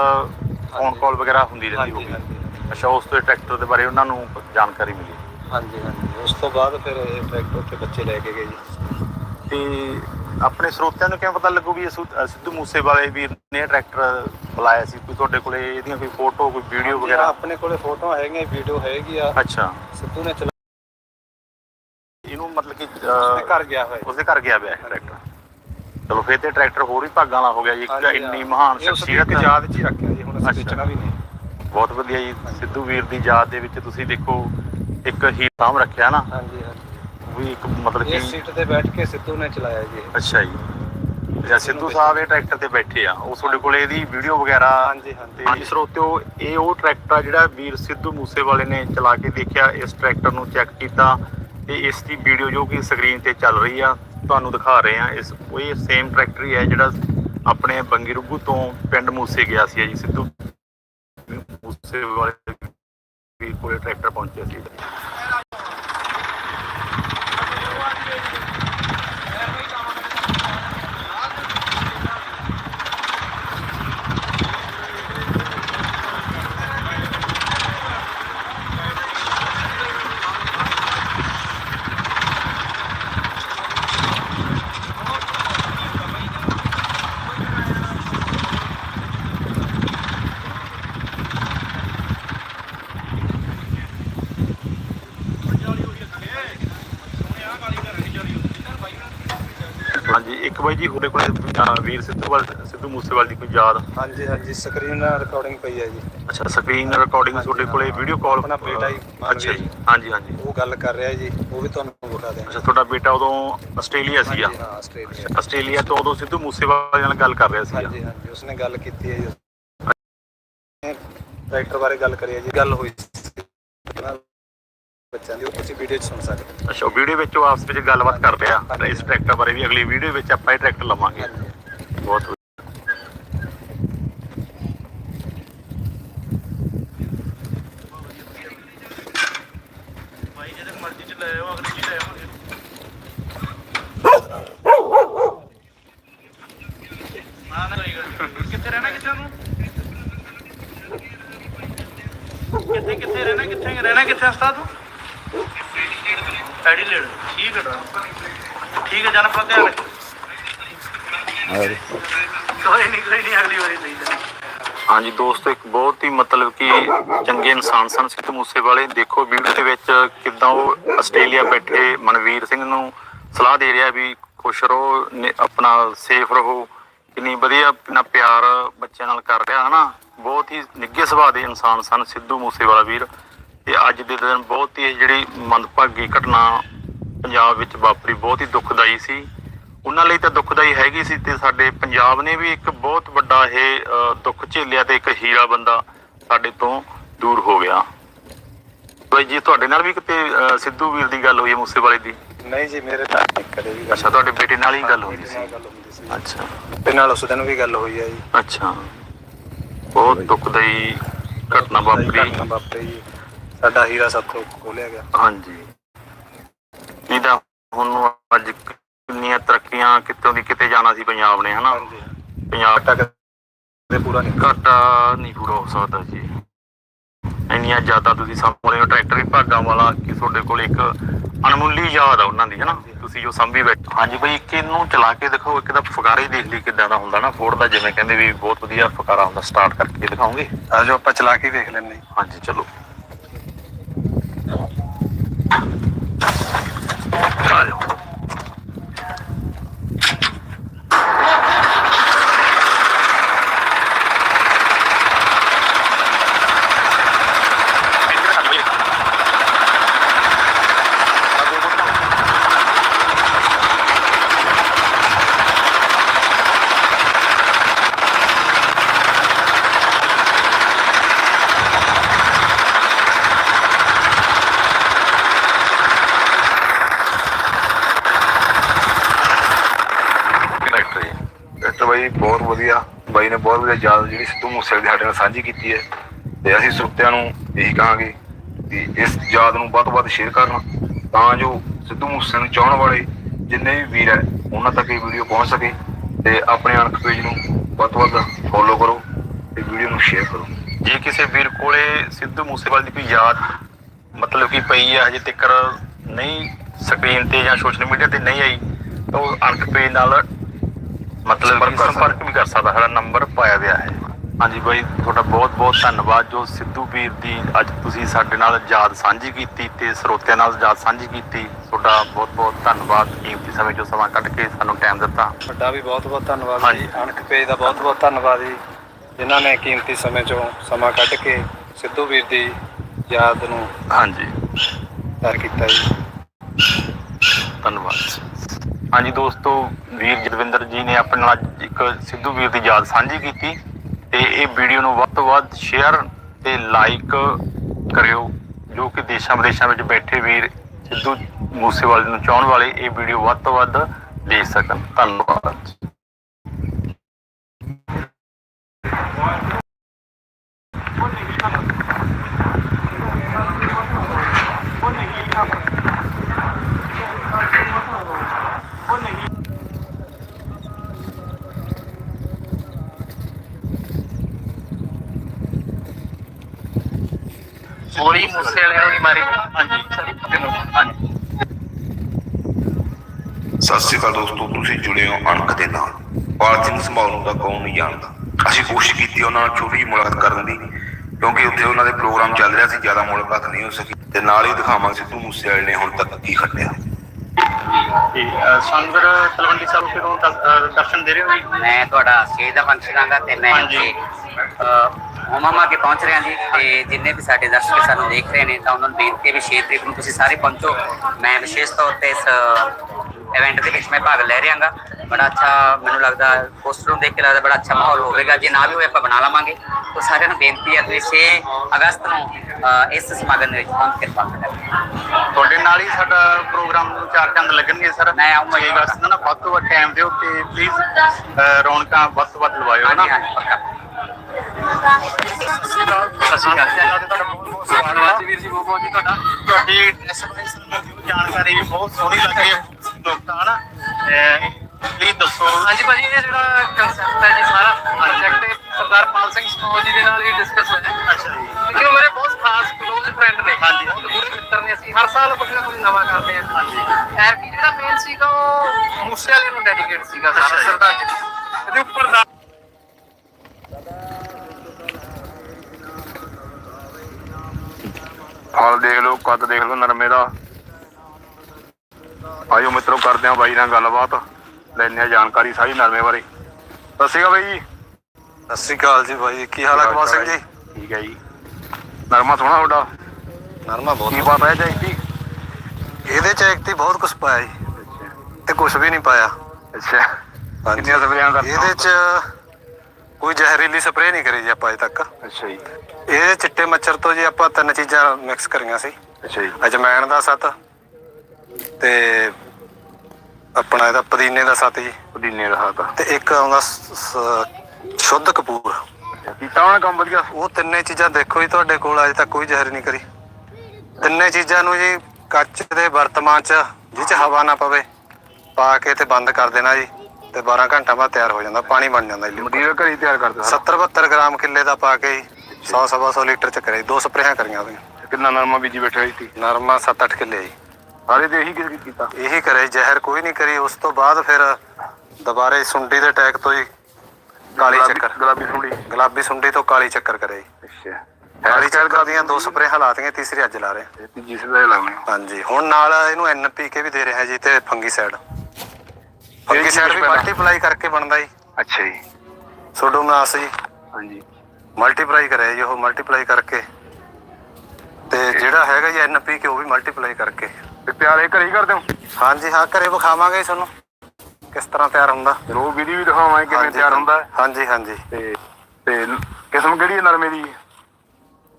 ਫੋਨ। ਕਾਲ ਵਗੈਰਾ ਹੁੰਦੀ ਰਹਿੰਦੀ ਹਾਂਜੀ ਅੱਛਾ ਉਸ ਤੋਂ ਟਰੈਕਟਰ ਦੇ ਬਾਰੇ ਉਹਨਾਂ ਨੂੰ ਜਾਣਕਾਰੀ ਮਿਲੀ? ਹਾਂਜੀ ਹਾਂਜੀ। ਉਸ ਤੋਂ ਬਾਅਦ ਫਿਰ ਇਹ ਟਰੈਕਟਰ ਉੱਤੇ ਬੱਚੇ ਲੈ ਕੇ ਗਏ ਜੀ। ਤੇ ਆਪਣੇ ਸਰੋਤਿਆਂ ਨੂੰ ਕਿਵੇਂ ਪਤਾ ਲੱਗੂ ਵੀ ਇਹ ਸੁ- ਅ, ਸਿੱਧੂ ਮੂਸੇਵਾਲੇ ਵੀਰ ਨੇ ਟਰੈਕਟਰ ਬੁਲਾਇਆ ਸੀ? ਕੋਈ ਤੁਹਾਡੇ ਕੋਲੇ ਇਹਦੀਆਂ ਕੋਈ ਫੋਟੋ ਕੋਈ ਵੀਡੀਓ ਹਾਂਜੀ, ਵਗੈਰਾ? ਆਪਣੇ ਕੋਲੇ ਫੋਟੋਆਂ ਹੈਗੀਆਂ ਵੀਡੀਓ ਹੈਗੀ ਆ। ਅੱਛਾ। ਸਿੱਧੂ ਨੇ ਚਲਾ ਮਤਲਬ ਕਿ ਉਸਨੇ ਅ, ਘਰ ਗਿਆ ਹੋਇਆ। ਉਸਦੇ ਘਰ ਗਿਆ ਇਹ ਟਰੈਕਟਰ ਚਲੋ ਫਿਰ ਤੇ ਟਰੈਕਟਰ ਹੋਰ ਵੀ ਭਾਗਾਂ ਵਾਲਾ ਹੋ ਗਿਆ ਜੀ। ਇੱਕ ਇੰਨੀ। ਮਹਾਨ ਉਸਦੀ ਸ਼ਖਸੀਅਤ ਯਾਦ ਚ ਰੱਖਿਆ ਜੀ ਹੁਣ ਅਸੀਂ ਅੱਛਾ। ਵੇਚਣਾ ਵੀ ਨਹੀਂ। ਬਹੁਤ ਵਧੀਆ ਜੀ। ਸਿੱਧੂ ਵੀਰ ਦੀ ਯਾਦ ਦੇ ਵਿੱਚ ਤੁਸੀਂ ਦੇਖੋ ਇੱਕ ਹੀ ਸਾਮ ਰੱਖਿਆ ਨਾ। ਹਾਂਜੀ ਹਾਂਜੀ। ਵੀ ਇੱਕ ਮਤਲਬ ਕਿ ਇਸ ਸੀਟ ਤੇ ਬੈਠ ਕੇ ਸਿੱਧੂ ਨੇ ਚਲਾਇਆ ਜੀ। ਅੱਛਾ ਜੀ। ਜਾਂ ਸਿੱਧੂ ਸਾਹਿਬ ਇਹ ਟਰੈਕਟਰ ਤੇ ਬੈਠੇ ਆ। ਉਹ ਤੁਹਾਡੇ ਕੋਲੇ ਇਹਦੀ ਵੀਡੀਓ ਵਗੈਰਾ ਹਾਂਜੀ ਹਾਂਜੀ। ਸਰੋਤਿਓ ਇਹ ਉਹ ਟਰੈਕਟਰ ਜਿਹੜਾ ਵੀਰ ਸਿੱਧੂ ਮੂਸੇਵਾਲੇ ਨੇ ਚਲਾ ਕੇ ਦੇਖਿਆ। ਇਸ ਟਰੈਕਟਰ ਨੂੰ ਚੈੱਕ ਕੀਤਾ। ਤੇ ਇਸ ਦੀ ਵੀਡੀਓ ਜੋ ਕਿ ਸਕਰੀਨ ਤੇ ਚੱਲ ਰਹੀ ਆ, ਤੁਹਾਨੂੰ ਦਿਖਾ ਰਹੇ ਆ। ਇਸ, ਉਹ ਇਹ ਸੇਮ ਟਰੈਕਟਰ ਹੀ ਹੈ ਜਿਹੜਾ ਆਪਣੇ ਬੰਗੀ ਰੁੱਗੂ ਤੋਂ ਪਿੰਡ ਮੂਸੇ ਗਿਆ ਸੀ ਜੀ, ਸਿੱਧੂ ਮੂਸੇਵਾਲੇ ਵੀਰ ਕੋਲੇ ਟਰੈਕਟਰ ਪਹੁੰਚਿਆ ਸੀ ਹਾਂਜੀ ਇੱਕ ਬਾਈ ਜੀ ਤੁਹਾਡੇ ਕੋਲੇ ਵੀਰ ਸਿੱਧੂਵਾਲ ਸਿੱਧੂ ਮੂਸੇਵਾਲ ਦੀ ਕੋਈ ਯਾਦ? ਹਾਂਜੀ ਹਾਂਜੀ ਸਕਰੀਨ ਰਿਕਾਰਡਿੰਗ ਪਈ ਹੈ ਜੀ। ਅੱਛਾ ਸਕਰੀਨ ਰਿਕਾਰਡਿੰਗ ਤੁਹਾਡੇ ਕੋਲੇ ਵੀਡੀਓ ਕਾਲ ਆਪਣਾ ਬੇਟਾ ਹੀ ਅੱਛਾ ਜੀ ਹਾਂਜੀ ਹਾਂਜੀ। ਉਹ ਗੱਲ ਕਰ ਰਿਹਾ ਜੀ ਉਹ ਵੀ ਤੁਹਾਨੂੰ ਵਿਖਾ ਅੱਛਾ ਦੇਣਾ ਤੁਹਾਡਾ ਬੇਟਾ ਉਦੋਂ ਆਸਟ੍ਰੇਲੀਆ ਸੀਗਾ? ਹਾਂ ਆਸਟ੍ਰੇਲੀਆ। ਆਸਟ੍ਰੇਲੀਆ ਤੋਂ ਉਦੋਂ ਸਿੱਧੂ ਮੂਸੇਵਾਲੇ ਨਾਲ ਗੱਲ ਕਰ ਰਿਹਾ ਸੀਗਾ? ਹਾਂਜੀ ਹਾਂਜੀ ਉਸਨੇ ਗੱਲ ਕੀਤੀ ਹੈ ਜੀ। ਟਰੈਕਟਰ ਬਾਰੇ ਗੱਲ ਕਰੀ ਹੈ ਜੀ ਗੱਲ ਹੋਈ ਸੀ। ਬੱਚਿਆਂ ਦੀ ਉਹ ਤੁਸੀਂ ਵੀਡੀਓ 'ਚ ਸੁਣ ਸਕਦੇ। ਅੱਛਾ ਵੀਡੀਓ ਵਿੱਚ ਉਹ ਆਪਸ ਵਿੱਚ ਗੱਲਬਾਤ ਕਰ ਰਿਹਾ ਇਸ ਟਰੈਕਟਰ ਬਾਰੇ ਵੀ ਅਗਲੀ ਵੀਡੀਓ ਵਿੱਚ ਆਪਾਂ ਇਹ ਟਰੈਕਟਰ ਲਵਾਂਗੇ। ਹਾਂਜੀ ਬਹੁਤ ਵਧੀਆ। ਭਾਈ ਜਿਹਦੇ ਮਰਜ਼ੀ ਚ ਲੈ ਆਓ ਅਗਲੀ ਚ ਲੈ ਆਵਾਂਗੇ ਨਾ ਨਾ ਕੋਈ ਗੱਲ ਨੀ। ਕਿੱਥੇ ਰਹਿਣਾ ਕਿੱਥੇ ਨੂੰ ਕਿੱਥੇ ਕਿੱਥੇ ਰਹਿਣਾ ਕਿੱਥੇ ਰਹਿਣਾ ਕਿੱਥੇ ਹਸਤਾ ਤੂੰ ਐਡੀਲੇਡ ਠੀਕ ਹੈ ਡਰਾ ਠੀਕ ਹੈ ਜਾਨ ਆਪਣਾ ਧਿਆਨ ਰੱਖ ਕੋਈ ਨਹੀਂ ਨਹੀਂ, ਅਗਲੀ ਵਾਰੀ ਲਈ ਜਾ ਹਾਂਜੀ ਦੋਸਤੋ, ਇੱਕ ਬਹੁਤ ਹੀ ਮਤਲਬ ਕਿ ਚੰਗੇ ਇਨਸਾਨ ਸਨ ਸਿੱਧੂ ਮੂਸੇਵਾਲੇ। ਦੇਖੋ, ਵੀਡੀਓ ਦੇ ਵਿੱਚ ਕਿਦਾਂ ਉਹ ਆਸਟ੍ਰੇਲੀਆ ਬੈਠੇ, ਮਨਵੀਰ ਸਿੰਘ ਨੂੰ ਸਲਾਹ ਦੇ ਰਿਹਾ ਵੀ ਖੁਸ਼ ਰਹੋ ਆਪਣਾ ਸੇਫ ਰਹੋ। ਕਿੰਨੀ ਵਧੀਆ ਆਪਣਾ ਪਿਆਰ ਬੱਚਿਆਂ ਨਾਲ ਕਰ ਰਿਹਾ, ਹਨਾ? ਬਹੁਤ ਹੀ ਨਿੱਘੇ ਸੁਭਾਅ ਦੇ ਇਨਸਾਨ ਸਨ ਸਿੱਧੂ ਮੂਸੇਵਾਲਾ ਵੀਰ। ਤੇ ਅੱਜ ਦੇ ਦਿਨ ਬਹੁਤ ਹੀ ਜਿਹੜੀ ਮੰਦਭਾਗੀ ਘਟਨਾ ਪੰਜਾਬ ਵਿੱਚ ਵਾਪਰੀ, ਬਹੁਤ ਹੀ ਦੁਖਦਾਈ ਸੀ। ਉਹਨਾਂ ਲਈ ਤਾਂ ਦੁਖਦਾਈ ਹੈਗੀ ਸੀ ਤੇ ਸਾਡੇ ਪੰਜਾਬ ਨੇ ਵੀ ਇੱਕ ਬਹੁਤ ਵੱਡਾ ਇਹ ਦੁੱਖ ਝੇਲਿਆ ਤੇ ਇੱਕ ਹੀਰਾ ਬੰਦਾ ਸਾਡੇ ਤੋਂ ਦੂਰ ਹੋ ਗਿਆ। ਬਾਈ ਜੀ ਤੁਹਾਡੇ ਨਾਲ ਵੀ ਕਿਤੇ ਸਿੱਧੂ ਵੀਰ ਦੀ ਗੱਲ ਹੋਈ ਹੈ ਮੂਸੇਵਾਲੇ ਦੀ? ਨਹੀਂ ਜੀ ਮੇਰੇ ਨਾਲ ਕਦੇ ਵੀ ਅੱਛਾ ਤੁਹਾਡੇ ਬੇਟੇ ਨਾਲ ਹੀ ਗੱਲ ਹੋਈ ਸੀ। ਅੱਛਾ। ਤੇ ਨਾਲ ਉਸ ਦਿਨ ਵੀ ਗੱਲ ਹੋਈ ਹੈ ਜੀ। ਅੱਛਾ। ਬਹੁਤ ਦੁਖਦਾਈ ਘਟਨਾ ਵਾਪਰੀ। ਘਟਨਾ ਵਾਪਰੀ ਜੀ। ਸਾਡਾ ਹੀਰਾ ਸਾਥੋਂ ਖੋਲਿਆ ਗਿਆ। ਹਾਂਜੀ। ਤਾਂ ਹੁਣ ਅੱਜ ਕਿੰਨੀਆਂ ਤਰੱਕੀਆਂ ਕਿਤੋਂ ਦੀ ਕਿਤੇ ਜਾਣਾ ਸੀ ਪੰਜਾਬ ਨੇ ਹਨਾ? ਪੰਜਾਬ ਟਕ ਤੇ ਪੂਰਾ ਨਹੀਂ। ਘਾਟਾ ਨਹੀਂ ਪੂਰਾ ਹੋ ਸਕਦਾ ਜੀ। ਇੰਨੀਆਂ ਜ਼ਿਆਦਾ ਤੁਸੀਂ ਸਾਹਮਣੇ ਟਰੈਕਟਰ ਵਿਭਾਗਾਂ ਵਾਲਾ ਕਿ ਤੁਹਾਡੇ ਕੋਲ ਇੱਕ ਅਣਮੁੱਲੀ ਯਾਦ ਆ ਉਹਨਾਂ ਦੀ ਹੈ ਨਾ ਤੁਸੀਂ ਜੋ ਸੰਭੀ ਬੈਠੇ ਹਾਂਜੀ ਬਈ ਇੱਕ ਇਹਨੂੰ ਚਲਾ ਕੇ ਦਿਖਾਓ ਇੱਕ ਦਾ ਫੁਕਾਰਾ ਹੀ ਦੇਖ ਲਈ ਕਿਦਾਂ ਦਾ ਹੁੰਦਾ ਨਾ ਫੋਰਡ ਦਾ ਜਿਵੇਂ ਕਹਿੰਦੇ ਵੀ ਬਹੁਤ ਵਧੀਆ ਫੁਕਾਰਾ ਹੁੰਦਾ ਸਟਾਰਟ ਕਰਕੇ ਦਿਖਾਓਗੇ? ਆ ਜੋ ਆਪਾਂ ਚਲਾ ਕੇ ਦੇਖ ਲੈਂਦੇ। ਹਾਂਜੀ ਚਲੋ ਆ ਜਾਓ ਟਰੈਕਟਰ ਜੀ ਡਾਕਟਰ ਬਾਈ ਬਹੁਤ ਵਧੀਆ ਬਾਈ ਨੇ ਬਹੁਤ ਵਧੀਆ ਯਾਦ ਜਿਹੜੀ ਸਿੱਧੂ ਮੂਸੇਵਾਲੇ ਦੀ ਸਾਡੇ ਨਾਲ ਸਾਂਝੀ ਕੀਤੀ ਹੈ ਤੇ ਅਸੀਂ ਸਰੋਤਿਆਂ ਨੂੰ ਇਹੀ ਕਹਾਂਗੇ ਕਿ ਇਸ ਯਾਦ ਨੂੰ ਵੱਧ ਤੋਂ ਵੱਧ ਸ਼ੇਅਰ ਕਰਨ ਤਾਂ ਜੋ ਸਿੱਧੂ ਮੂਸੇ ਨੂੰ ਚਾਹਣ ਵਾਲੇ ਜਿੰਨੇ ਵੀ ਵੀਰ ਹੈ ਉਹਨਾਂ ਤੱਕ ਇਹ ਵੀਡੀਓ ਪਹੁੰਚ ਸਕੇ ਤੇ ਆਪਣੇ ਅਣਖ ਪੇਜ ਨੂੰ ਵੱਧ ਤੋਂ ਵੱਧ ਫੋਲੋ ਕਰੋ ਤੇ ਵੀਡੀਓ ਨੂੰ ਸ਼ੇਅਰ ਕਰੋ। ਜੇ ਕਿਸੇ ਵੀਰ ਕੋਲੇ ਸਿੱਧੂ ਮੂਸੇਵਾਲੇ ਦੀ ਕੋਈ ਯਾਦ ਮਤਲਬ ਕਿ ਪਈ ਹੈ ਹਜੇ ਤੱਕ ਨਹੀਂ ਸਕਰੀਨ ਤੇ ਜਾਂ ਸੋਸ਼ਲ ਮੀਡੀਆ ਤੇ ਨਹੀਂ ਆਈ, ਤਾਂ ਉਹ ਅਣਖ ਪੇਜ ਨਾਲ ਮਤਲਬ ਸੰਪਰਕ ਕਿ ਸੰਪਰਕ ਵੀ ਕਰ ਸਕਦਾ ਸਾਡਾ ਨੰਬਰ ਪਾਇਆ ਗਿਆ ਹੈ। ਹਾਂਜੀ ਬਾਈ ਤੁਹਾਡਾ ਬਹੁਤ ਬਹੁਤ ਧੰਨਵਾਦ ਜੋ ਸਿੱਧੂ ਵੀਰ ਦੀ ਅੱਜ ਤੁਸੀਂ ਸਾਡੇ ਨਾਲ ਯਾਦ ਸਾਂਝੀ ਕੀਤੀ ਤੇ ਸਰੋਤਿਆਂ ਨਾਲ ਯਾਦ ਸਾਂਝੀ ਕੀਤੀ। ਤੁਹਾਡਾ ਬਹੁਤ ਬਹੁਤ ਧੰਨਵਾਦ ਕੀਮਤੀ ਸਮੇਂ ਚੋਂ ਸਮਾਂ ਕੱਢ ਕੇ ਸਾਨੂੰ ਟਾਈਮ ਦਿੱਤਾ। ਤੁਹਾਡਾ ਵੀ ਬਹੁਤ ਬਹੁਤ ਧੰਨਵਾਦ ਹਾਂਜੀ। ਜੀ ਅਣਖ ਪੇਜ ਦਾ ਬਹੁਤ ਬਹੁਤ ਧੰਨਵਾਦ ਜੀ ਜਿਨ੍ਹਾਂ ਨੇ ਕੀਮਤੀ ਸਮੇਂ ਚੋਂ ਸਮਾਂ ਕੱਢ ਕੇ ਸਿੱਧੂ ਵੀਰ ਦੀ ਯਾਦ ਨੂੰ ਹਾਂਜੀ। ਦਰ ਕੀਤਾ ਜੀ। ਹਾਂਜੀ ਦੋਸਤੋ, ਵੀਰ ਜਦਵਿੰਦਰ ਜੀ ਨੇ ਆਪਣੇ ਨਾਲ ਅੱਜ ਇੱਕ ਸਿੱਧੂ ਵੀਰ ਦੀ ਯਾਦ ਸਾਂਝੀ ਕੀਤੀ ਤੇ ਇਹ ਵੀਡੀਓ ਨੂੰ ਵੱਧ ਤੋਂ ਵੱਧ ਸ਼ੇਅਰ ਤੇ ਲਾਈਕ ਕਰਿਓ, ਜੋ ਕਿ ਦੇਸ਼ਾਂ ਵਿਦੇਸ਼ਾਂ ਵਿੱਚ ਬੈਠੇ ਵੀਰ ਸਿੱਧੂ ਮੂਸੇਵਾਲੇ ਨੂੰ ਚਾਹਣ ਵਾਲੇ ਇਹ ਵੀਡੀਓ ਵੱਧ ਤੋਂ ਵੱਧ ਦੇਖ ਸਕਣ। ਧੰਨਵਾਦ। ਗੋਲੀ ਮੂਸੇ ਵਾਲਿਆਂ ਨੂੰ ਮਾਰੀ। ਹਾਂਜੀ। ਸਤਿ ਸ਼੍ਰੀ ਅਕਾਲ ਦੋਸਤੋ, ਤੁਸੀਂ ਜੁੜੇ ਹੋ ਅਣਖ ਦੇ ਨਾਲ। ਪਾਲਤਿੰਗ ਸੰਭਾਲ ਨੂੰ ਤਾਂ ਕੌਣ ਨਹੀਂ ਜਾਣਦਾ। ਅਸੀਂ ਕੋਸ਼ਿਸ਼ ਕੀਤੀ ਉਹਨਾਂ ਨਾਲ ਛੋਟੀ ਜਿਹੀ ਮੁਲਾਕਾਤ ਕਰਨ ਦੀ, ਕਿਉਂਕਿ ਉੱਥੇ ਉਹਨਾਂ ਦੇ ਪ੍ਰੋਗਰਾਮ ਚੱਲ ਰਿਹਾ ਸੀ, ਜ਼ਿਆਦਾ ਮੁਲਾਕਾਤ ਨਹੀਂ ਹੋ ਸਕੀ। ਤੇ ਨਾਲ ਹੀ ਦਿਖਾਵਾਂਗੇ ਸਿੱਧੂ ਮੂਸੇਵਾਲੇ ਨੇ ਹੁਣ ਤੱਕ ਕੀ ਖੱਟਿਆ। ਤੇ ਸੰਗਰ ਤਲਵੰਡੀ ਸਾਹਿਬ ਫਿਰੋਂ ਦਰਸ਼ਨ ਦੇ ਰਹੇ ਹੋ ਜੀ? ਮੈਂ ਤੁਹਾਡਾ ਸਟੇਜ ਦਾ ਫੰਕਸ਼ਨ ਆਗਾ ਤੇ ਮੈਂ ਹਾਂਜੀ। ਇੱਥੇ ਹੋਮਾਮਾ ਕੇ ਪਹੁੰਚ ਰਿਹਾ ਜੀ। ਤੇ ਜਿੰਨੇ ਵੀ ਸਾਡੇ ਦਰਸ਼ਕ ਸਾਨੂੰ ਦੇਖ ਰਹੇ ਨੇ ਤਾਂ ਉਹਨਾਂ ਨੂੰ ਬੇਨਤੀ ਹੈ ਵੀ 6 ਤਰੀਕ ਨੂੰ ਤੁਸੀਂ ਸਾਰੇ ਪਹੁੰਚੋ। ਮੈਂ ਵਿਸ਼ੇਸ਼ ਤੌਰ ਤੇ ਇਸ ਇਵੈਂਟ ਦੇ ਵਿੱਚ ਮੈਂ ਭਾਗ ਲੈ ਰਿਹਾਗਾ। ਬੜਾ ਅੱਛਾ ਮੈਨੂੰ ਲੱਗਦਾ ਪੋਸਟਰ ਨੂੰ ਦੇਖ ਕੇ ਲੱਗਦਾ ਬੜਾ ਅੱਛਾ ਮਾਹੌਲ ਹੋਵੇਗਾ। ਜੇ ਨਾ ਵੀ ਹੋਏ ਆਪਾਂ ਬਣਾ ਲਵਾਂਗੇ। ਤਾਂ ਸਾਰਿਆਂ ਨੂੰ ਬੇਨਤੀ ਹੈ ਤੁਸੀਂ 6 ਅਗਸਤ ਨੂੰ ਇਸ ਸਮਾਗਮ ਦੇ ਵਿੱਚ ਪਹੁੰਚ ਕੇ ਭਾਗ ਲੈਣਾ ਤੁਹਾਡੇ ਨਾਲ ਹੀ ਸਾਡਾ ਪ੍ਰੋਗਰਾਮ ਨੂੰ ਚਾਰ ਚੰਦ ਲੱਗਣਗੇ ਸਰ। ਮੈਂ ਆਊਂਗਾ ਜੀ। 6 ਅਗਸਤ ਨੂੰ ਨਾ ਵੱਧ ਤੋਂ ਵੱਧ ਟਾਈਮ ਦਿਓ ਤੇ ਪਲੀਜ਼ ਰੌਣਕਾਂ ਵੱਧ ਤੋਂ ਵੱਧ ਲਵਾਇਓ ਹੈ ਨਾ? ਪੱਕਾ। ਤੁਹਾਡਾ ਬਹੁਤ ਬਹੁਤ ਸਵਾਗਤ ਹੈ। ਵੀਰ ਜੀ ਬਹੁਤ ਬਹੁਤ ਜੀ ਤੁਹਾਡਾ। ਤੁਹਾਡੀ ਡਰੈਸ ਬਾਰੇ ਸਾਨੂੰ ਜਾਣਕਾਰੀ ਵੀ ਬਹੁਤ ਸੋਹਣੀ ਲੱਗੀ ਲੋਕਾਂ ਹਨਾ? ਪਲੀਜ਼ ਦੱਸੋ। ਹਾਂਜੀ ਭਾਜੀ ਇਹ ਜਿਹੜਾ ਕਨਸੈਪਟ ਹੈ ਜੀ ਸਾਰਾ ਪ੍ਰੋਜੈਕਟ ਸਰਦਾਰ ਪਾਲ ਸਿੰਘ ਸਨੋਜ ਜੀ ਦੇ ਨਾਲ ਹੀ ਡਿਸਕਸ ਹੋਇਆ। ਹੈ ਅੱਛਾ ਜੀ। ਕਿਉਂਕਿ ਮੇਰੇ ਬਹੁਤ ਖਾਸ ਕਲੋਜ਼ ਫਰੈਂਡ ਨੇ। ਹਾਂਜੀ। ਬਹੁਤ ਗੂੜੇ ਮਿੱਤਰ ਨੇ। ਅਸੀਂ ਹਰ ਸਾਲ ਕੁਝ ਨਾ ਕੁਝ ਨਵਾਂ ਕਰਦੇ ਹਾਂ। ਹਾਂਜੀ। ਐਰ ਕੀ ਜਿਹੜਾ ਮੇਨ ਸੀਗਾ ਉਹ ਮੂਸੇ ਵਾਲੇ ਨੂੰ ਡੈਡੀਕੇਟ ਸੀਗਾ ਸਾਰਾ। ਸਰਦਾਰ ਜੀ। ਇਹਦੇ ਉੱਪਰ ਦਾ ਫਲ ਦੇਖ ਲਓ ਕੱਦ ਦੇਖ ਲਓ ਨਰਮੇ ਦਾ। ਆਇਓ ਮਿੱਤਰੋ ਕਰਦੇ ਆ ਬਾਈ ਨਾਲ ਗੱਲਬਾਤ। ਲੈਣੇ ਆ ਜਾਣਕਾਰੀ ਸਾਰੀ ਨਰਮੇ ਬਾਰੇ। ਸਤਿ ਸ਼੍ਰੀ ਅਕਾਲ ਬਾਈ ਜੀ। ਸਤਿ ਸ੍ਰੀ ਅਕਾਲ ਜੀ ਬਾਈ ਕੀ ਹਾਲ ਹੈ ਕਮਾਲ ਸਿੰਘ ਜੀ? ਠੀਕ ਹੈ ਜੀ। ਨਰਮਾ ਸੋਹਣਾ ਤੁਹਾਡਾ? ਨਰਮਾ ਬਹੁਤ ਕੀ ਬਾਤ ਹੈ ਚਾਹੀਦੀ ਇਹਦੇ ਚ ਇੱਕ ਤੇ ਬਹੁਤ ਕੁਝ ਪਾਇਆ ਜੀ। ਤੇ ਕੁਝ ਵੀ ਨਹੀਂ ਪਾਇਆ। ਅੱਛਾ। ਕਿੰਨੀਆਂ ਸਪਰੇਆਂ ਕਰਤੀਆਂ? ਇਹਦੇ ਚ ਕੋਈ ਜ਼ਹਿਰੀਲੀ ਸਪਰੇਅ ਨਹੀਂ ਕਰੀ ਜੀ ਆਪਾਂ ਅਜੇ ਤੱਕ। ਅੱਛਾ ਜੀ। ਇਹਦੇ ਚਿੱਟੇ ਮੱਛਰ ਤੋਂ ਜੀ ਆਪਾਂ ਤਿੰਨ ਚੀਜ਼ਾਂ ਮਿਕਸ ਕਰੀਆਂ ਸੀ। ਅੱਛਾ ਜੀ। ਅਜਮੈਨ ਦਾ ਸੱਤ ਤੇ ਆਪਣਾ ਇਹਦਾ ਪੁਦੀਨੇ ਦਾ ਸੱਤ ਜੀ। ਪੁਦੀਨੇ ਦਾ ਹੱਥ ਤੇ ਇੱਕ ਆਉਂਦਾ ਸ- ਸ- ਸ਼ੁੱਧ ਕਪੂਰ। ਕੀਤਾ ਉਹਨੇ ਕੰਮ ਵਧੀਆ? ਉਹ ਤਿੰਨੇ ਚੀਜ਼ਾਂ ਦੇਖੋ ਜੀ ਤੁਹਾਡੇ ਕੋਲ ਅਜੇ ਤੱਕ ਕੋਈ ਜ਼ਹਿਰ ਨਹੀਂ ਕਰੀ। ਤਿੰਨੇ ਚੀਜ਼ਾਂ ਨੂੰ ਜੀ ਕੱਚ ਦੇ ਵਰਤਮਾਨ ਚ ਜਿਹ ਚ ਹਵਾ ਨਾ ਪਵੇ ਪਾ ਕੇ ਤੇ ਬੰਦ ਕਰ ਦੇਣਾ ਜੀ ਤੇ 12 ਘੰਟਾ ਬਾਅਦ ਤਿਆਰ ਹੋ ਜਾਂਦਾ ਪਾਣੀ ਬਣ ਜਾਂਦਾ ਜੀ। ਮਟੀਰੀਅਲ ਘਰੇ ਤਿਆਰ ਕਰਦੇ ਸਾਰਾ 70 72 ਗ੍ਰਾਮ ਕਿੱਲੇ ਦਾ ਪਾ ਕੇ 100 ਸਵਾ 100 ਲੀਟਰ ਚ ਕਰੇ ਦੋ ਸਪਰੇਹਾਂ ਕਰੀਆਂ ਉਹਦੀਆਂ। ਕਿੰਨਾ ਨਰਮਾ ਬੀਜੀ ਬੈਠਾ ਸੀ? ਨਰਮਾ 7-8 ਕਿੱਲੇ ਜੀ। ਸਾਰੇ ਦੇ ਇਹੀ ਕਿਸ ਕੀਤਾ? ਇਹੀ ਕਰੇ ਜ਼ਹਿਰ ਕੋਈ ਨਹੀਂ ਕਰੀ। ਉਸ ਤੋਂ ਬਾਅਦ ਫਿਰ ਦੁਬਾਰੇ ਸੁੰਡੀ ਦੇ ਅਟੈਕ ਤੋਂ ਹੀ ਕਾਲੀ ਗੁਲਾਬੀ- ਚੱਕਰ। ਗੁਲਾਬੀ ਥੋੜੀ ਗੁਲਾਬੀ ਸੁੰਡੀ ਤੋਂ ਕਾਲੀ ਚੱਕਰ ਕਰੇ। ਜੀ ਅੱਛਾ। ਕਾਲੀ ਚੱਕਰ ਦੀਆਂ ਦੋ ਸਪਰੇਹਾਂ ਲਾਤੀਆਂ ਤੀਸਰੀ ਅੱਜ ਲਾ ਰਹੇ। ਤੀਜੀ ਸਿੱਧਾ ਲਾਉਣੇ ਹਾਂਜੀ। ਹੁਣ ਨਾਲ ਇਹਨੂੰ ਐਨਪੀਕੇ ਵੀ ਦੇ ਰਿਹਾ ਜੀ ਤੇ ਫੰਗੀਸਾਈਡ ਫੰਗੀਸਾਈਡ ਵੀ ਪਹਿਲਾਂ? ਮਲਟੀਪਲਾਈ ਕਰਕੇ ਬਣਦਾ ਜੀ। ਅੱਛਾ ਜੀ। ਸੋਡੋਮਨਾਸ ਜੀ। ਹਾਂਜੀ। ਮਲਟੀਪਲਾਈ ਕਰਿਆ ਜੀ ਉਹ ਮਲਟੀਪਲਾਈ ਕਰਕੇ। ਤੇ ਜਿਹੜਾ ਹੈਗਾ ਜੀ ਐਨਪੀਕੇ ਉਹ ਵੀ ਮਲਟੀਪਲਾਈ ਕਰਕੇ। ਤੇ ਤਿਆਰ ਇਹ ਘਰੇ ਹੀ ਕਰਦੇ ਹੋ? ਹਾਂਜੀ ਹਾਂ ਘਰੇ ਵਿਖਾਵਾਂਗੇ ਜੀ ਤੁਹਾਨੂੰ। ਕਿਸ ਤਰ੍ਹਾਂ ਤਿਆਰ ਹੁੰਦਾ? ਉਹ ਵਿਧੀ ਵੀ ਦਿਖਾਵਾਂਗੇ ਕਿਵੇਂ ਹਾਂਜੀ, ਤਿਆਰ ਹੁੰਦਾ। ਹੈ। ਹਾਂਜੀ ਹਾਂਜੀ। ਤੇ ਤੇ ਕਿਸਮ ਕਿਹੜੀ ਹੈ ਨਰਮੇ ਦੀ?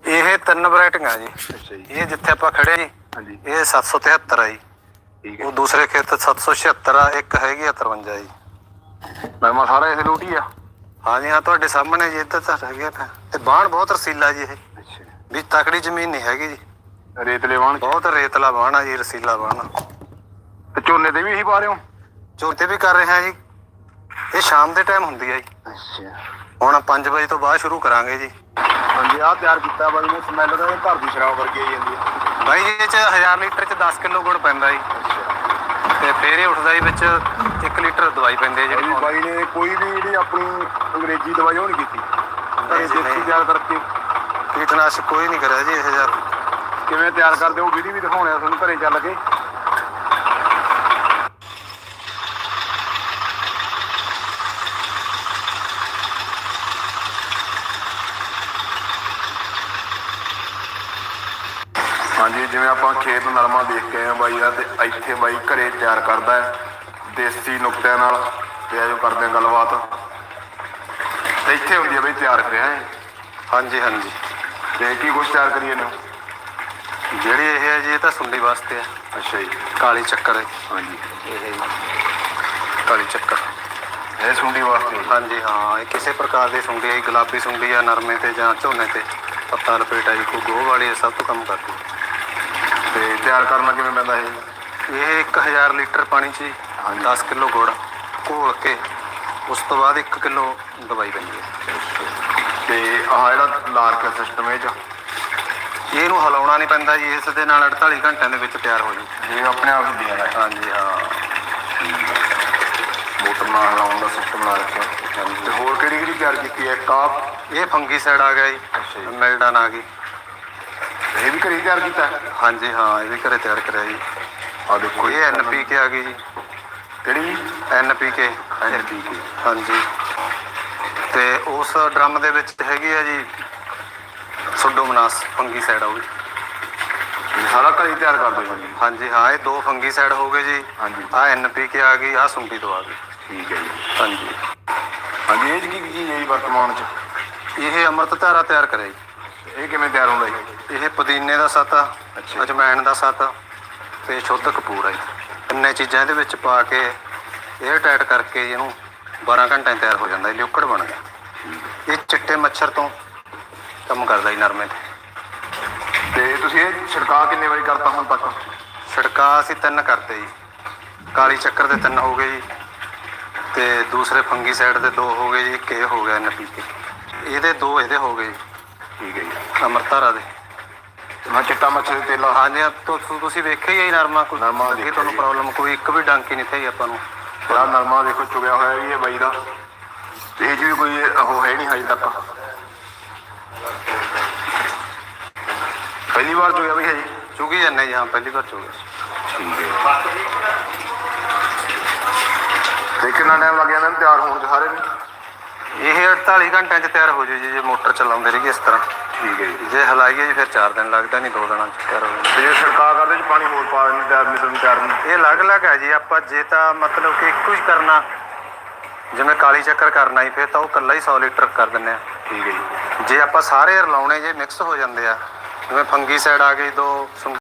ਇਹ ਤਿੰਨ ਵੈਰਾਈਟੀਆਂ ਜੀ। ਅੱਛਾ ਜੀ। ਇਹ ਜਿੱਥੇ ਆਪਾਂ ਖੜੇ ਜੀ ਹਾਂਜੀ। ਇਹ 773 ਆ ਜੀ। ਠੀਕ ਹੈ। ਉਹ ਦੂਸਰੇ ਖੇਤ 776 ਆ ਇੱਕ ਹੈਗੀ ਆ 53 ਜੀ। ਨਰਮਾ ਸਾਰਾ ਇਸ ਲੋਟੀ ਆ? ਹਾਂਜੀ ਹਾਂ ਤੁਹਾਡੇ ਸਾਹਮਣੇ ਜੀ ਇੱਧਰ ਤਾਂ ਹੈਗੇ ਤਾਂ ਤੇ ਬਾਣ ਬਹੁਤ ਰਸੀਲਾ ਜੀ ਇਹ। ਅੱਛਾ। ਵੀ ਤਕੜੀ ਜ਼ਮੀਨ ਨਹੀਂ ਹੈਗੀ ਜੀ। ਰੇਤਲੇ ਵਾਣ ਬਹੁਤ ਰੇਤਲਾ ਬਾਣ ਆ ਜੀ ਰਸੀਲਾ ਬਾਣ ਤੇ ਝੋਨੇ ਤੇ ਵੀ ਇਹੀ ਪਾ ਰਹੇ ਹੋ? ਚੌਥੇ ਵੀ ਕਰ ਰਹੇ ਹਾਂ ਜੀ। ਇਹ ਸ਼ਾਮ ਦੇ ਟਾਈਮ ਹੁੰਦੀ ਹੈ ਜੀ। ਅੱਛਾ। ਹੁਣ 5 ਵਜੇ ਤੋਂ ਬਾਅਦ ਸ਼ੁਰੂ ਕਰਾਂਗੇ ਜੀ। ਹਾਂਜੀ ਆ ਤਿਆਰ ਕੀਤਾ ਬਾਈ ਨੇ ਸਮੈਲ ਇਹ ਘਰ ਦੀ ਸ਼ਰਾਬ ਵਰਗੀ ਆਈ ਜਾਂਦੀ ਹੈ ਬਾਈ ਜੀ ਇਹ ਚ 1000 ਲੀਟਰ ਚ 10 ਕਿਲੋ ਗੁੜ ਪੈਂਦਾ ਜੀ। ਤੇ ਫੇਰ ਇਹ ਉੱਠਦਾ ਜੀ ਵਿੱਚ 1 ਲੀਟਰ ਦਵਾਈ ਪੈਂਦੀ ਹੈ ਜਿਹੜੀ ਬਾਈ ਨੇ ਕੋਈ ਵੀ ਜਿਹੜੀ ਆਪਣੀ ਅੰਗਰੇਜ਼ੀ ਦਵਾਈ ਉਹ ਨਹੀਂ ਕੀਤੀ। ਘਰੇ ਦੇਸੀ। ਤਿਆਰ ਕਰਕੇ। ਕੀਟਨਾਸ਼ਕ ਕੋਈ ਨਹੀਂ ਕਰਿਆ ਜੀ ਇਹ ਜਿਹਾ ਕਿਵੇਂ ਤਿਆਰ ਕਰਦੇ ਹੋ? ਵਿਧੀ ਵੀ ਦਿਖਾਉਣੇ ਆ ਤੁਹਾਨੂੰ ਘਰੇ ਚੱਲ ਕੇ। ਹਾਂਜੀ ਜਿਵੇਂ ਆਪਾਂ ਖੇਤ ਨਰਮਾ ਦੇਖ ਕੇ ਆਏ ਆ ਬਾਈ ਦਾ ਤੇ ਇੱਥੇ ਬਾਈ ਘਰੇ ਤਿਆਰ ਕਰਦਾ ਹੈ ਦੇਸੀ ਨੁਕਤਿਆਂ ਨਾਲ। ਤੇ ਆਜੋ ਕਰਦੇ ਆ ਗੱਲਬਾਤ। ਤੇ ਇੱਥੇ ਹੁੰਦੀ ਹੈ ਬਈ ਤਿਆਰ ਕਰਿਆ ਹੈ? ਹਾਂਜੀ ਹਾਂਜੀ। ਤੇ ਕੀ ਕੁਛ ਤਿਆਰ ਕਰੀਏ ਨੇ ਜਿਹੜੀ ਇਹ ਹੈ ਜੀ ਇਹ ਤਾਂ ਸੁੰਡੀ ਵਾਸਤੇ ਹੈ ਅੱਛਾ ਜੀ। ਕਾਲੀ ਚੱਕਰ ਹੈ। ਹਾਂਜੀ। ਇਹ ਜੀ। ਕਾਲੀ ਚੱਕਰ। ਇਹ ਸੁੰਡੀ ਵਾਸਤੇ ਹਾਂਜੀ ਹਾਂ ਇਹ ਕਿਸੇ ਪ੍ਰਕਾਰ ਦੀ ਸੁੰਡੀ ਹੈ ਗੁਲਾਬੀ ਸੁੰਡੀ ਆ ਨਰਮੇ ਤੇ ਜਾਂ ਝੋਨੇ ਤੇ। ਪੱਤਾ ਲਪੇਟ ਆਈ ਕੋਈ ਗੋਹ ਵਾਲੀ ਇਹ ਸਭ ਤੋਂ ਕੰਮ ਕਰਦੀ ਹੈ। ਤੇ ਤਿਆਰ ਕਰਨਾ ਕਿਵੇਂ ਪੈਂਦਾ ਇਹ? ਇਹ 1000 ਲੀਟਰ ਪਾਣੀ 'ਚ ਹਾਂਜੀ। 10 ਕਿਲੋ ਗੁੜ ਘੋਲ ਕੇ ਉਸ ਤੋਂ ਬਾਅਦ 1 ਕਿਲੋ ਦਵਾਈ ਪੈਂਦੀ ਹੈ ਤੇ ਆਹ ਜਿਹੜਾ ਲਾਰਕ ਸਿਸਟਮ ਇਹ ਚ ਇਹਨੂੰ ਹਿਲਾਉਣਾ ਨਹੀਂ ਪੈਂਦਾ ਜੀ ਇਸ ਦੇ ਨਾਲ 48 ਘੰਟਿਆਂ ਦੇ ਵਿੱਚ ਤਿਆਰ ਹੋ ਜੂ ਇਹ ਆਪਣੇ ਆਪ ਹੀ ਦੇਣਾ। ਹੈ ਹਾਂਜੀ ਹਾਂ। ਮੋਟਰ ਨਾਲ ਲਾਉਣ ਦਾ ਸਿਸਟਮ ਲਾ ਰੱਖਿਆ। ਤੇ ਹੋਰ ਕਿਹੜੀ ਕਿਹੜੀ ਤਿਆਰ ਕੀਤੀ ਹੈ? ਕਾਪ ਇਹ ਫੰਗੀ ਸਾਈਡ ਆ ਗਿਆ ਜੀ ਜੀ। ਮੈਲਡਨ ਆ ਗਈ। ਇਹ ਵੀ ਘਰੇ ਤਿਆਰ ਕੀਤਾ? ਹਾਂਜੀ ਹਾਂ ਇਹ ਵੀ ਘਰੇ ਤਿਆਰ ਕਰਿਆ ਜੀ। ਆ ਦੇਖੋ ਇਹ ਐਨਪੀਕੇ ਆ ਗਈ ਜੀ। ਕਿਹੜੀ? ਐਨਪੀਕੇ ਐਨਪੀਕੇ ਹਾਂਜੀ। ਤੇ ਉਸ ਡਰਮ ਦੇ ਵਿੱਚ ਹੈਗੀ ਆ ਜੀ ਸੋਡੋਮਨਾਸ ਫੰਗੀ ਸਾਈਡ ਆ ਉਹ ਵੀ। ਇਹ ਸਾਰਾ ਘਰੇ ਹੀ ਤਿਆਰ ਕਰਦੇ ਹੋ ਜੀ। ਹਾਂਜੀ ਹਾਂ ਇਹ ਦੋ ਫੰਗੀ ਸਾਈਡ ਹੋ ਗਏ ਜੀ। ਹਾਂਜੀ। ਆ ਐਨਪੀਕੇ ਆ ਗਈ ਆ ਸੁੰਡੀ ਤੋਂ ਆ ਗਈ। ਠੀਕ ਹੈ ਜੀ। ਹਾਂਜੀ। ਹਾਂਜੀ ਇਹ 'ਚ ਕੀ ਕੀ ਚੀਜ਼ ਹੈ ਜੀ ਵਰਤਮਾਨ ਚ? ਇਹ ਅੰਮ੍ਰਿਤ ਧਾਰਾ ਤਿਆਰ ਕਰਿਆ ਜੀ ਇਹ ਕਿਵੇਂ ਤਿਆਰ ਹੁੰਦਾ ਜੀ? ਇਹ ਪੁਦੀਨੇ ਦਾ ਸੱਤ ਅੱਛਾ। ਅਜਮੈਣ ਦਾ ਸੱਤ ਤੇ ਸ਼ੁੱਧ ਕਪੂਰ ਹੈ ਜੀ। ਇੰਨੇ ਚੀਜ਼ਾਂ ਇਹਦੇ ਵਿੱਚ ਪਾ ਕੇ 에ਅਰ ਟਾਈਟ ਕਰਕੇ ਇਹਨੂੰ 12 ਘੰਟਿਆਂ 'ਚ ਤਿਆਰ ਹੋ ਜਾਂਦਾ ਇਹ ਲਿਕੁਇਡ ਬਣ ਗਿਆ। ਇਹ ਚਿੱਟੇ ਮੱਛਰ ਤੋਂ ਕੰਮ ਕਰਦਾ ਜੀ ਨਰਮੇ ਤੇ। ਤੇ ਤੁਸੀਂ ਇਹ ਛਿੜਕਾਅ ਕਿੰਨੇ ਵਾਰੀ ਕਰਤਾ ਹੁਣ ਤੱਕ? ਛਿੜਕਾਅ ਅਸੀਂ ਤਿੰਨ ਕਰਤੇ ਜੀ। ਕਾਲੀ ਚੱਕਰ ਦੇ ਤਿੰਨ ਹੋ ਗਏ ਜੀ। ਤੇ ਦੂਸਰੇ ਫੰਗੀ ਸਾਈਡ ਦੇ ਦੋ ਹੋ ਗਏ ਜੀ ਇੱਕ ਇਹ ਹੋ ਗਿਆ ਨਪੀਕੇ ਇਹਦੇ ਦੋ ਇਹਦੇ ਹੋ ਗਏ ਜੀ। ਠੀਕ ਹੈ ਜੀ। ਅਮਰਤਾਰਾ ਦੇ। ਮੈਂ ਚਿੱਟਾ ਮੱਛਰ ਦੇ ਤੇਲਾ ਹਾਂਜੀ ਹਾਂ, ਤੁ- ਤੁ- ਤੁਸੀਂ ਵੇਖਿਆ ਹੀ ਹੈ ਜੀ ਨਰਮਾ ਕੋਈ? ਨਰਮਾ ਦੇਖਿਆ ਤੁਹਾਨੂੰ ਜੀ। ਪ੍ਰੋਬਲਮ ਕੋਈ ਇੱਕ ਵੀ ਡੰਕੀ ਨਹੀਂ ਥਈ ਆਪਾਂ ਨੂੰ। ਬੜਾ ਨਰਮਾ ਦੇਖੋ ਚੁਗਿਆ ਹੋਇਆ ਵੀ ਇਹ ਬਾਈ ਦਾ। ਤੇ ਇਹ ਵੀ ਕੋਈ ਉਹ ਹੈ ਨਹੀਂ ਹਜੇ ਤੱਕ। ਪਹਿਲੀ ਵਾਰ ਚੁਗਿਆ ਵੀ ਹੈ ਜੀ। ਚੁਗੀ ਜਾਂਦੇ ਜੀ ਹਾਂ ਪਹਿਲੀ ਵਾਰ ਚੁਗੇ ਠੀਕ ਹੈ। ਤੇ ਕਿੰਨਾ ਟਾਈਮ ਲੱਗ ਜਾਂਦਾ ਇਹਨੂੰ ਤਿਆਰ ਹੋਣ ਚ ਸਾਰੇ ਨੂੰ ਇਹ 48 ਘੰਟਿਆਂ 'ਚ ਤਿਆਰ ਹੋ ਜੂ ਜੀ ਜੇ ਮੋਟਰ ਚਲਾਉਂਦੇ ਰਹੀਏ ਇਸ ਤਰ੍ਹਾਂ। ਠੀਕ ਹੈ ਜੀ। ਜੇ ਹਲਾਈਏ ਜੀ ਫਿਰ 4 ਦਿਨ ਲੱਗਦਾ ਨਹੀਂ 2 ਦਿਨਾਂ 'ਚ ਤਿਆਰ ਹੋ ਜਾਂਦਾ ਤੇ ਜੇ ਛਿੜਕਾਅ ਕਰਦੇ ਚ ਪਾਣੀ ਹੋਰ ਪਾ ਦਿੰਦੇ ਤਿਆਰ ਮਿਸਲ ਨੂੰ ਤਿਆਰ ਨੂੰ। ਇਹ ਅਲੱਗ-ਅਲੱਗ ਹੈ ਜੀ ਆਪਾਂ ਜੇ ਤਾਂ ਮਤਲਬ ਕਿ ਇੱਕੋ ਹੀ ਕਰਨਾ ਜਿਵੇਂ ਕਾਲੀ ਚੱਕਰ ਕਰਨਾ ਹੀ ਫਿਰ ਤਾਂ ਉਹ ਕੱਲਾ ਹੀ 100 ਲੀਟਰ ਕਰ ਦਿੰਦੇ ਆ ਠੀਕ ਹੈ ਜੀ। ਜੇ ਆਪਾਂ ਸਾਰੇ ਰਲਾਉਣੇ ਜੇ ਮਿਕਸ ਹੋ ਜਾਂਦੇ ਆ ਜਿਵੇਂ ਫੰਗੀ ਸਾਈਡ ਆ ਗਈ ਦੋ ਸੁੰ-